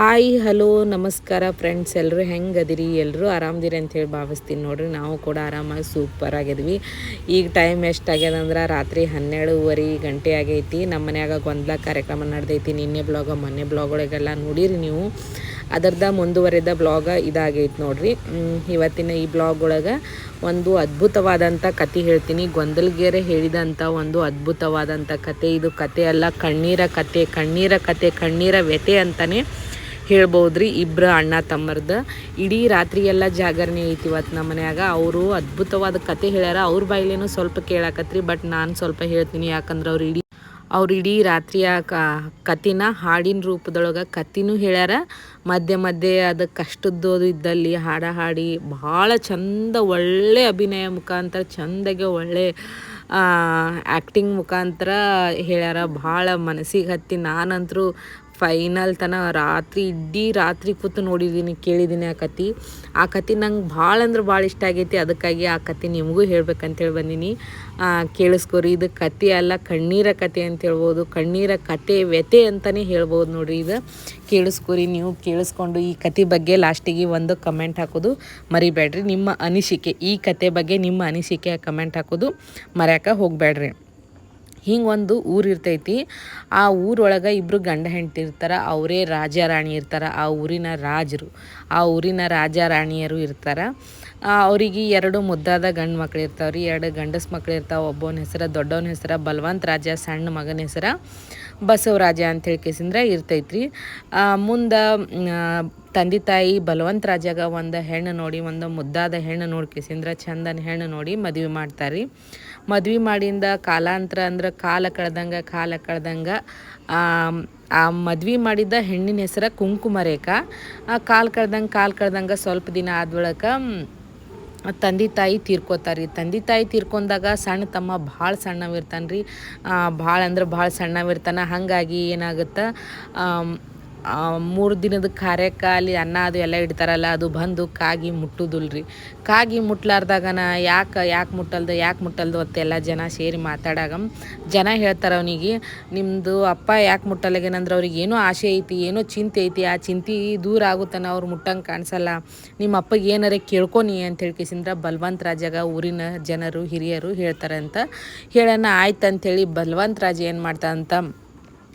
Hi, hello, ನಮಸ್ಕಾರ friends ಎಲ್ಲರೂ ಹೆಂಗೆ ಅದಿರಿ? ಎಲ್ಲರೂ ಆರಾಮದಿರಿ ಅಂತೇಳಿ ಭಾವಿಸ್ತೀನಿ ನೋಡ್ರಿ. ನಾವು ಕೂಡ ಆರಾಮಾಗಿ ಸೂಪರ್ ಆಗಿದ್ವಿ. ಈಗ ಟೈಮ್ ಎಷ್ಟು ಆಗ್ಯದ ಅಂದ್ರೆ ರಾತ್ರಿ ಹನ್ನೆರಡೂವರೆ ಗಂಟೆ ಆಗೈತಿ. ನಮ್ಮ ಮನ್ಯಾಗ ಗೊಂದಲ ಕಾರ್ಯಕ್ರಮ ನಡೆದೈತಿ. ನಿನ್ನೆ ಬ್ಲಾಗ ಮೊನ್ನೆ ಬ್ಲಾಗ್ ಒಳಗೆಲ್ಲ ನೋಡಿರಿ ನೀವು. ಅದರ್ದ ಮುಂದುವರೆದ ಬ್ಲಾಗ ಇದಾಗೈತಿ ನೋಡ್ರಿ. ಇವತ್ತಿನ ಈ ಬ್ಲಾಗ್ ಒಳಗೆ ಒಂದು ಅದ್ಭುತವಾದಂಥ ಕತೆ ಹೇಳ್ತೀನಿ. ಗೊಂದಲ್ಗೆರೆ ಹೇಳಿದಂಥ ಒಂದು ಅದ್ಭುತವಾದಂಥ ಕತೆ ಇದು ಕತೆ ಅಲ್ಲ, ಕಣ್ಣೀರ ಕತೆ ಕಣ್ಣೀರ ಕತೆ ಕಣ್ಣೀರ ವ್ಯತೆ ಅಂತಲೇ ಹೇಳ್ಬೋದ್ರಿ ಇಬ್ಬರು ಅಣ್ಣ ತಮ್ಮರ್ದ. ಇಡೀ ರಾತ್ರಿ ಎಲ್ಲ ಜಾಗರಣೆ ಐತಿ ಇವತ್ತು ನಮ್ಮ ಮನ್ಯಾಗ. ಅವರು ಅದ್ಭುತವಾದ ಕತೆ ಹೇಳ್ಯಾರ. ಅವ್ರ ಬಾಯಿಲೇನು ಸ್ವಲ್ಪ ಕೇಳಾಕತ್ರಿ, ಬಟ್ ನಾನು ಸ್ವಲ್ಪ ಹೇಳ್ತೀನಿ. ಯಾಕಂದ್ರೆ ಅವ್ರು ಇಡೀ ಅವ್ರು ಇಡೀ ರಾತ್ರಿಯ ಕತಿನ ಹಾಡಿನ ರೂಪದೊಳಗೆ ಕತಿನೂ ಹೇಳ್ಯಾರ. ಮಧ್ಯೆ ಮಧ್ಯೆ ಅದು ಕಷ್ಟದ್ದು ಇದ್ದಲ್ಲಿ ಹಾಡ ಹಾಡಿ ಭಾಳ ಚಂದ ಒಳ್ಳೆ ಅಭಿನಯ ಮುಖಾಂತರ, ಚಂದಾಗೆ ಒಳ್ಳೆ ಆ್ಯಕ್ಟಿಂಗ್ ಮುಖಾಂತರ ಹೇಳ್ಯಾರ. ಭಾಳ ಮನಸ್ಸಿಗೆ ಹತ್ತಿ ನಾನಂತರೂ ಫೈನಲ್ ತನ ರಾತ್ರಿ ಇಡೀ ರಾತ್ರಿ ಕೂತು ನೋಡಿದ್ದೀನಿ ಕೇಳಿದ್ದೀನಿ ಆ ಕತೆ ಆ ಕತೆ ನಂಗೆ ಭಾಳ ಅಂದ್ರೆ ಭಾಳ ಇಷ್ಟ ಆಗೈತಿ. ಅದಕ್ಕಾಗಿ ಆ ಕತೆ ನಿಮಗೂ ಹೇಳ್ಬೇಕಂತೇಳಿ ಬಂದೀನಿ. ಕೇಳಿಸ್ಕೊರಿ. ಇದು ಕತೆ ಅಲ್ಲ, ಕಣ್ಣೀರ ಕತೆ ಅಂತ ಹೇಳ್ಬೋದು. ಕಣ್ಣೀರ ಕತೆ ವ್ಯತೆ ಅಂತಲೇ ಹೇಳ್ಬೋದು ನೋಡ್ರಿ ಇದು. ಕೇಳಿಸ್ಕೊರಿ. ನೀವು ಕೇಳಿಸ್ಕೊಂಡು ಈ ಕತೆ ಬಗ್ಗೆ ಲಾಸ್ಟಿಗೆ ಒಂದು ಕಮೆಂಟ್ ಹಾಕೋದು ಮರಿಬೇಡ್ರಿ. ನಿಮ್ಮ ಅನಿಸಿಕೆ, ಈ ಕತೆ ಬಗ್ಗೆ ನಿಮ್ಮ ಅನಿಸಿಕೆ ಕಮೆಂಟ್ ಹಾಕೋದು ಮರೆಯೋಕೆ ಹೋಗಬೇಡ್ರಿ. ಹಿಂಗೆ ಒಂದು ಊರು ಇರ್ತೈತಿ. ಆ ಊರೊಳಗೆ ಇಬ್ಬರು ಗಂಡ ಹೆಂಡತಿ ಇರ್ತಾರೆ, ಅವರೇ ರಾಜ ರಾಣಿ ಇರ್ತಾರೆ, ಆ ಊರಿನ ರಾಜರು, ಆ ಊರಿನ ರಾಜ ರಾಣಿಯರು ಇರ್ತಾರೆ. ಅವರಿಗೆ ಎರಡು ಮುದ್ದಾದ ಗಂಡು ಮಕ್ಳು ಇರ್ತಾವ್ರಿ, ಎರಡು ಗಂಡಸ್ ಮಕ್ಳು ಇರ್ತಾವೆ ಒಬ್ಬನ ಹೆಸರು ದೊಡ್ಡವನ ಹೆಸರು ಬಲವಂತ ರಾಜ, ಸಣ್ಣ ಮಗನ ಹೆಸರು. ಬಸವರಾಜ ಅಂತ ಹೇಳಿ ಕೇಸಿಂದ್ರೆ ಇರ್ತೈತ್ರಿ. ಮುಂದೆ ತಂದೆ ತಾಯಿ ಬಲವಂತ ರಾಜಾಗ ಒಂದು ಹೆಣ್ಣು ನೋಡಿ, ಒಂದು ಮುದ್ದಾದ ಹೆಣ್ಣು ನೋಡಿ ಕೇಸಿಂದ್ರೆ ಚಂದನ ಹೆಣ್ಣು ನೋಡಿ ಮದುವೆ ಮಾಡ್ತಾರೆ ಮದುವೆ ಮಾಡಿಂದ ಕಾಲಾಂತರ ಅಂದ್ರೆ ಕಾಲ ಕಳೆದಂಗೆ ಕಾಲ ಕಳೆದಂಗೆ, ಆ ಮದ್ವೆ ಮಾಡಿದ ಹೆಣ್ಣಿನ ಹೆಸರು ಕುಂಕುಮರೇಖ. ಕಾಲು ಕಳ್ದಂಗೆ ಕಾಲು ಕಳ್ದಂಗೆ ಸ್ವಲ್ಪ ದಿನ ಆದ ಬಳಿಕ ತಂದೆ ತಾಯಿ ತೀರ್ಕೋತಾರೆ ರೀ ತಂದೆ ತಾಯಿ ತೀರ್ಕೊಂಡಾಗ ಸಣ್ಣ ತಮ್ಮ ಭಾಳ ಸಣ್ಣವಿರ್ತಾನೆ ರೀ ಭಾಳ ಅಂದ್ರೆ ಭಾಳ ಸಣ್ಣವಿರ್ತಾನೆ. ಹಾಗಾಗಿ ಏನಾಗುತ್ತೆ ಮೂರು ದಿನದ ಕಾರ್ಯಕಾಲಿ ಅನ್ನ ಅದು ಎಲ್ಲ ಇಡ್ತಾರಲ್ಲ, ಅದು ಬಂದು ಕಾಗಿ ಮುಟ್ಟುದಿಲ್ರಿ. ಕಾಗಿ ಮುಟ್ಲಾರ್ದಾಗನ ಯಾಕೆ ಯಾಕೆ ಮುಟ್ಟಲ್ದು ಯಾಕೆ ಮುಟ್ಟಲ್ದು ಅಂತ ಎಲ್ಲ ಜನ ಸೇರಿ ಮಾತಾಡಾಗ, ಜನ ಹೇಳ್ತಾರೆ ಅವನಿಗೆ ನಿಮ್ಮದು ಅಪ್ಪ ಯಾಕೆ ಮುಟ್ಟಲ್ಲಾಗೇನಂದ್ರೆ ಅವ್ರಿಗೆ ಏನೋ ಆಸೆ ಐತಿ, ಏನೋ ಚಿಂತೆ ಐತಿ, ಆ ಚಿಂತೆ ದೂರ ಆಗುತ್ತಾನ ಅವ್ರು ಮುಟ್ಟಂಗೆ ಕಾಣಿಸಲ್ಲ. ನಿಮ್ಮ ಅಪ್ಪಗೆ ಏನಾರ ಕೇಳ್ಕೊನಿ ಅಂತ ಹೇಳ್ಕೇಸಿಂದ್ರೆ ಬಲವಂತ ರಾಜಾಗ ಊರಿನ ಜನರು, ಹಿರಿಯರು ಹೇಳ್ತಾರೆ ಅಂತ ಹೇಳೋಣ ಆಯ್ತು ಅಂಥೇಳಿ ಬಲವಂತ ರಾಜ ಏನು ಮಾಡ್ತಾನಂತ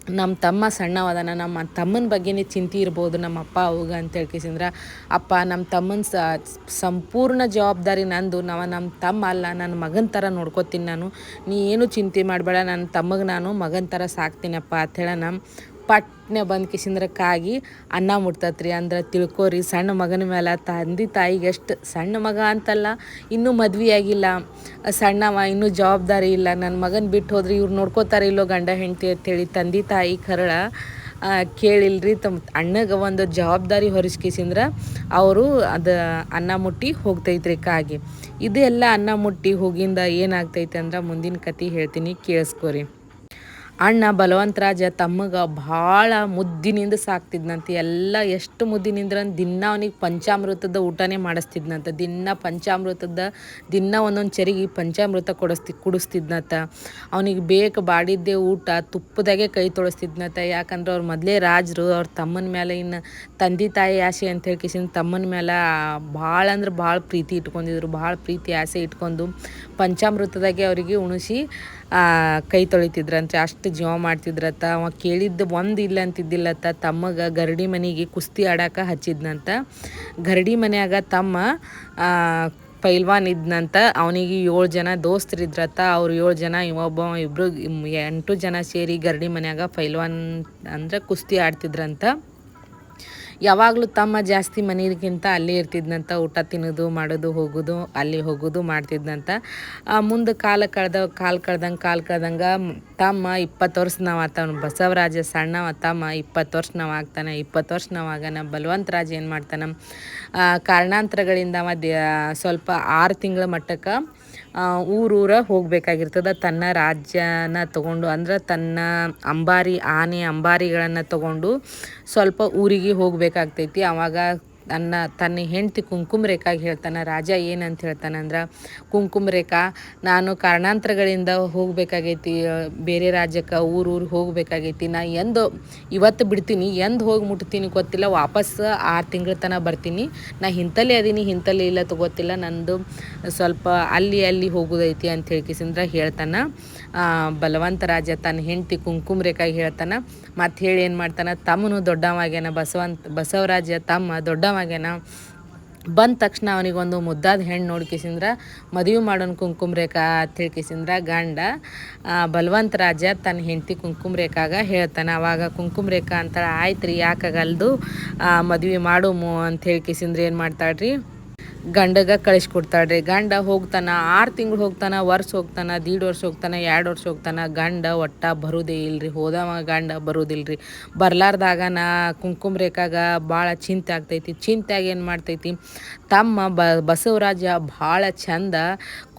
ನಮ್ಮ ತಮ್ಮ ಸಣ್ಣವದಾನ, ನಮ್ಮ ತಮ್ಮನ ಬಗ್ಗೆನೇ ಚಿಂತೆ ಇರ್ಬೋದು, ನಮ್ಮ ಅಪ್ಪ, ಅವಾಗ ಅಂತ ಹೇಳ್ಕೇಸಿಂದ್ರ ಅಪ್ಪ ನಮ್ಮ ತಮ್ಮನ ಸ, ಸಂಪೂರ್ಣ ಜವಾಬ್ದಾರಿ ನಂದು, ನಾವು ನಮ್ಮ ತಮ್ಮ ಅಲ್ಲ, ನನ್ನ ಮಗನ ಥರ ನೋಡ್ಕೋತೀನಿ ನಾನು, ನೀ ಏನು ಚಿಂತೆ ಮಾಡಬೇಡ, ನನ್ನ ತಮ್ಮಗೆ ನಾನು ಮಗನ ಥರ ಸಾಕ್ತೀನಪ್ಪ ಅಂತ ಹೇಳೋಣ. ಪಟ್ನೆ ಬಂದು ಕಿಸಿಂದ್ರ ಕಾಗಿ ಅನ್ನ ಮುಟ್ತತ್ರಿ. ಅಂದ್ರೆ ತಿಳ್ಕೊರಿ, ಸಣ್ಣ ಮಗನ ಮೇಲೆ ತಂದೆ ತಾಯಿಗೆ ಎಷ್ಟು ಸಣ್ಣ ಮಗ ಅಂತಲ್ಲ, ಇನ್ನೂ ಮದ್ವೆ ಆಗಿಲ್ಲ ಸಣ್ಣವ ಇನ್ನೂ ಜವಾಬ್ದಾರಿ ಇಲ್ಲ. ನನ್ನ ಮಗನ ಬಿಟ್ಟು ಹೋದ್ರೆ ಇವ್ರು ನೋಡ್ಕೋತಾರೆ ಇಲ್ಲೋ ಗಂಡ ಹೆಂಡತಿ ಅಂತೇಳಿ ತಂದೆ ತಾಯಿ ಕರಳ ಕೇಳಿಲ್ರಿ. ತಮ್ಮ ಅಣ್ಣಗೆ ಒಂದು ಜವಾಬ್ದಾರಿ ಹೊರಿಸ್ಕಿಸಿಂದ್ರ ಅವರು ಅದು ಅನ್ನ ಮುಟ್ಟಿ ಹೋಗ್ತೈತ್ರಿ ಕಾಗಿ. ಇದೆಲ್ಲ ಅನ್ನ ಮುಟ್ಟಿ ಹೋಗಿಂದ ಏನಾಗ್ತೈತೆ ಅಂದ್ರೆ ಮುಂದಿನ ಕತೆ ಹೇಳ್ತೀನಿ, ಕೇಳಿಸ್ಕೊರಿ. ಅಣ್ಣ ಬಲವಂತರಾಜ ತಮ್ಮಗ ಭಾಳ ಮುದ್ದಿನಿಂದ ಸಾಕ್ತಿದ್ನಂತೆ. ಎಲ್ಲ ಎಷ್ಟು ಮುದ್ದಿನಿಂದ್ರ ದಿನ ಅವನಿಗೆ ಪಂಚಾಮೃತದ ಊಟನೇ ಮಾಡಿಸ್ತಿದ್ನಂತ. ದಿನ ಪಂಚಾಮೃತದ, ದಿನ ಒಂದೊಂದು ಚರಿಗೆ ಪಂಚಾಮೃತ ಕೊಡಿಸ್ತಿ, ಕುಡಿಸ್ತಿದ್ನಂತ. ಅವನಿಗೆ ಬೇಕು ಬಾಡಿದ್ದೆ ಊಟ, ತುಪ್ಪದಾಗೆ ಕೈ ತೊಳಸ್ತಿದ್ನಂತ. ಯಾಕಂದ್ರೆ ಅವ್ರು ಮೊದಲೇ ರಾಜರು, ಅವ್ರ ತಮ್ಮನ ಮೇಲೆ ಇನ್ನು ತಂದೆ ತಾಯಿ ಆಸೆ ಅಂತ ಹೇಳ್ಕಿಸಿನ ತಮ್ಮನ ಮೇಲೆ ಭಾಳ ಅಂದ್ರೆ ಭಾಳ ಪ್ರೀತಿ ಇಟ್ಕೊಂಡಿದ್ರು. ಭಾಳ ಪ್ರೀತಿ ಆಸೆ ಇಟ್ಕೊಂಡು ಪಂಚಾಮೃತದಾಗೆ ಅವರಿಗೆ ಉಣಿಸಿ ಕೈ ತೊಳಿತಿದ್ರಂತೆ, ಅಷ್ಟು ಜೀವ ಮಾಡ್ತಿದ್ರತ್ತ, ಅವ ಕೇಳಿದ್ದು ಒಂದು ಇಲ್ಲ ಅಂತಿದ್ದಿಲ್ಲತ್ತ, ತಮ್ಮಗ ಗರಡಿ ಮನೆಗೆ ಕುಸ್ತಿ ಆಡಾಕ ಹಚ್ಚಿದ್ನಂತ. ಗರಡಿ ಮನೆಯಾಗ ತಮ್ಮ ಪೈಲ್ವಾನ್ ಇದ್ನಂತ. ಅವನಿಗೆ ಏಳು ಜನ ದೋಸ್ತರಿದ್ರತ್ತ ಅವ್ರು ಏಳು ಜನ ಇವೊಬ್ಬ ಇಬ್ಬರು ಎಂಟು ಜನ ಸೇರಿ ಗರಡಿ ಮನೆಯಾಗ ಪೈಲ್ವಾನ್ ಅಂದ್ರೆ ಕುಸ್ತಿ ಆಡ್ತಿದ್ರಂತ. ಯಾವಾಗಲೂ ತಮ್ಮ ಜಾಸ್ತಿ ಮನೆಗಿಂತ ಅಲ್ಲೇ ಇರ್ತಿದ್ನಂತ, ಊಟ ತಿನ್ನೋದು, ಮಾಡೋದು, ಹೋಗೋದು, ಅಲ್ಲಿ ಹೋಗೋದು ಮಾಡ್ತಿದ್ನಂತ. ಮುಂದೆ ಕಾಲ ಕಳೆದ, ಕಾಲು ಕಳ್ದಂಗೆ ಕಾಲು ಕಳ್ದಂಗೆ, ತಮ್ಮ ಇಪ್ಪತ್ತು ವರ್ಷ ನಾವು ಆತವನು ಬಸವರಾಜ ಸಣ್ಣವ ತಮ್ಮ ಇಪ್ಪತ್ತು ವರ್ಷ ನಾವು ಆಗ್ತಾನೆ ಇಪ್ಪತ್ತು ವರ್ಷ ನಾವು ಬಲವಂತ ರಾಜ ಏನು ಮಾಡ್ತಾನೆ? ಕಾರಣಾಂತರಗಳಿಂದ ಅವ ಸ್ವಲ್ಪ ಆರು ತಿಂಗಳ ಮಟ್ಟಕ್ಕೆ ಊರೂರ ಹೋಗಬೇಕಾಗಿರ್ತದೆ. ತನ್ನ ರಾಜ್ಯನ ತಗೊಂಡು, ಅಂದ್ರೆ ತನ್ನ ಅಂಬಾರಿ, ಆನೆ ಅಂಬಾರಿಗಳನ್ನು ತಗೊಂಡು ಸ್ವಲ್ಪ ಊರಿಗೆ ಹೋಗಬೇಕಾಗ್ತೈತಿ. ಆವಾಗ ತನ್ನ ತನ್ನ ಹೆಂಡತಿ ಕುಂಕುಮ ರೇಖಾಗೆ ಹೇಳ್ತಾನೆ, ರಾಜ, ಏನಂತ ಹೇಳ್ತಾನೆ ಅಂದ್ರೆ, ಕುಂಕುಮ ರೇಖಾ, ನಾನು ಕಾರಣಾಂತರಗಳಿಂದ ಹೋಗಬೇಕಾಗೈತಿ ಬೇರೆ ರಾಜ್ಯಕ್ಕೆ, ಊರು ಊರು ಹೋಗಬೇಕಾಗೈತಿ, ನಾ ಎಂದು ಇವತ್ತು ಬಿಡ್ತೀನಿ, ಎಂದು ಹೋಗಿ ಮುಟ್ತೀನಿ ಗೊತ್ತಿಲ್ಲ, ವಾಪಸ್ ಆರು ತಿಂಗಳ ತನಕ ಬರ್ತೀನಿ, ನಾ ಹಿಂತಲೇ ಅದೀನಿ ಹಿಂತಲೇ ಇಲ್ಲ ಗೊತ್ತಿಲ್ಲ, ನಂದು ಸ್ವಲ್ಪ ಅಲ್ಲಿ ಅಲ್ಲಿ ಹೋಗೋದೈತಿ ಅಂತ ಹೇಳ್ಕಿಸಿಂದ್ರ ಹೇಳ್ತಾನೆ. ಬಲವಂತ ರಾಜ ತನ್ನ ಹೆಂಡತಿ ಕುಂಕುಮ ರೇಖಾಗಿ ಹೇಳ್ತಾನೆ, ಮತ್ತು ಹೇಳಿ ಏನು ಮಾಡ್ತಾನೆ, ತಮ್ಮನು ದೊಡ್ಡವಾಗ್ಯಾನ, ಬಸವಂತ ಬಸವರಾಜ ತಮ್ಮ ದೊಡ್ಡವಾಗ್ಯಾನ. ಬಂದ ತಕ್ಷಣ ಅವನಿಗೊಂದು ಮುದ್ದಾದ ಹೆಣ್ಣು ನೋಡ್ಕಿಸಿಂದ್ರ, ಮದುವೆ ಮಾಡೋನು ಕುಂಕುಮ ರೇಖಾ ಅಂತ ಹೇಳ್ಕಿಸಿಂದ್ರ ಗಂಡ ಬಲವಂತ ರಾಜ ತನ್ನ ಹೆಂಡತಿ ಕುಂಕುಮ ರೇಖಾಗ ಹೇಳ್ತಾನೆ. ಅವಾಗ ಕುಂಕುಮ ರೇಖಾ ಅಂತ ಆಯ್ತು ರೀ ಯಾಕಾಗಲ್ದು ಮದುವೆ ಮಾಡೋಮು ಅಂತ ಹೇಳ್ಕಿಸಿಂದ್ರೆ ಏನು ಮಾಡ್ತಾಳ್ರಿ? ಗಂಡಗ ಕಳಿಸ್ಕೊಡ್ತಾಳ್ರಿ. ಗಂಡ ಹೋಗ್ತಾನ, ಆರು ತಿಂಗಳು ಹೋಗ್ತಾನ, ವರ್ಷ ಹೋಗ್ತಾನ, ದೀಡ್ ವರ್ಷ ಹೋಗ್ತಾನ, ಎರಡು ವರ್ಷ ಹೋಗ್ತಾನ, ಗಂಡ ಒಟ್ಟ ಬರೋದೇ ಇಲ್ರಿ. ಹೋದವ ಗಂಡ ಬರೋದಿಲ್ರಿ. ಬರ್ಲಾರ್ದಾಗ ನಾ ಕುಂಕುಮ ರೇಖಾಗ ಭಾಳ ಚಿಂತೆ ಆಗ್ತೈತಿ. ಚಿಂತೆಯಾಗಿ ಏನು ಮಾಡ್ತೈತಿ? ತಮ್ಮ ಬ ಬಸವರಾಜ ಭಾಳ ಚಂದ.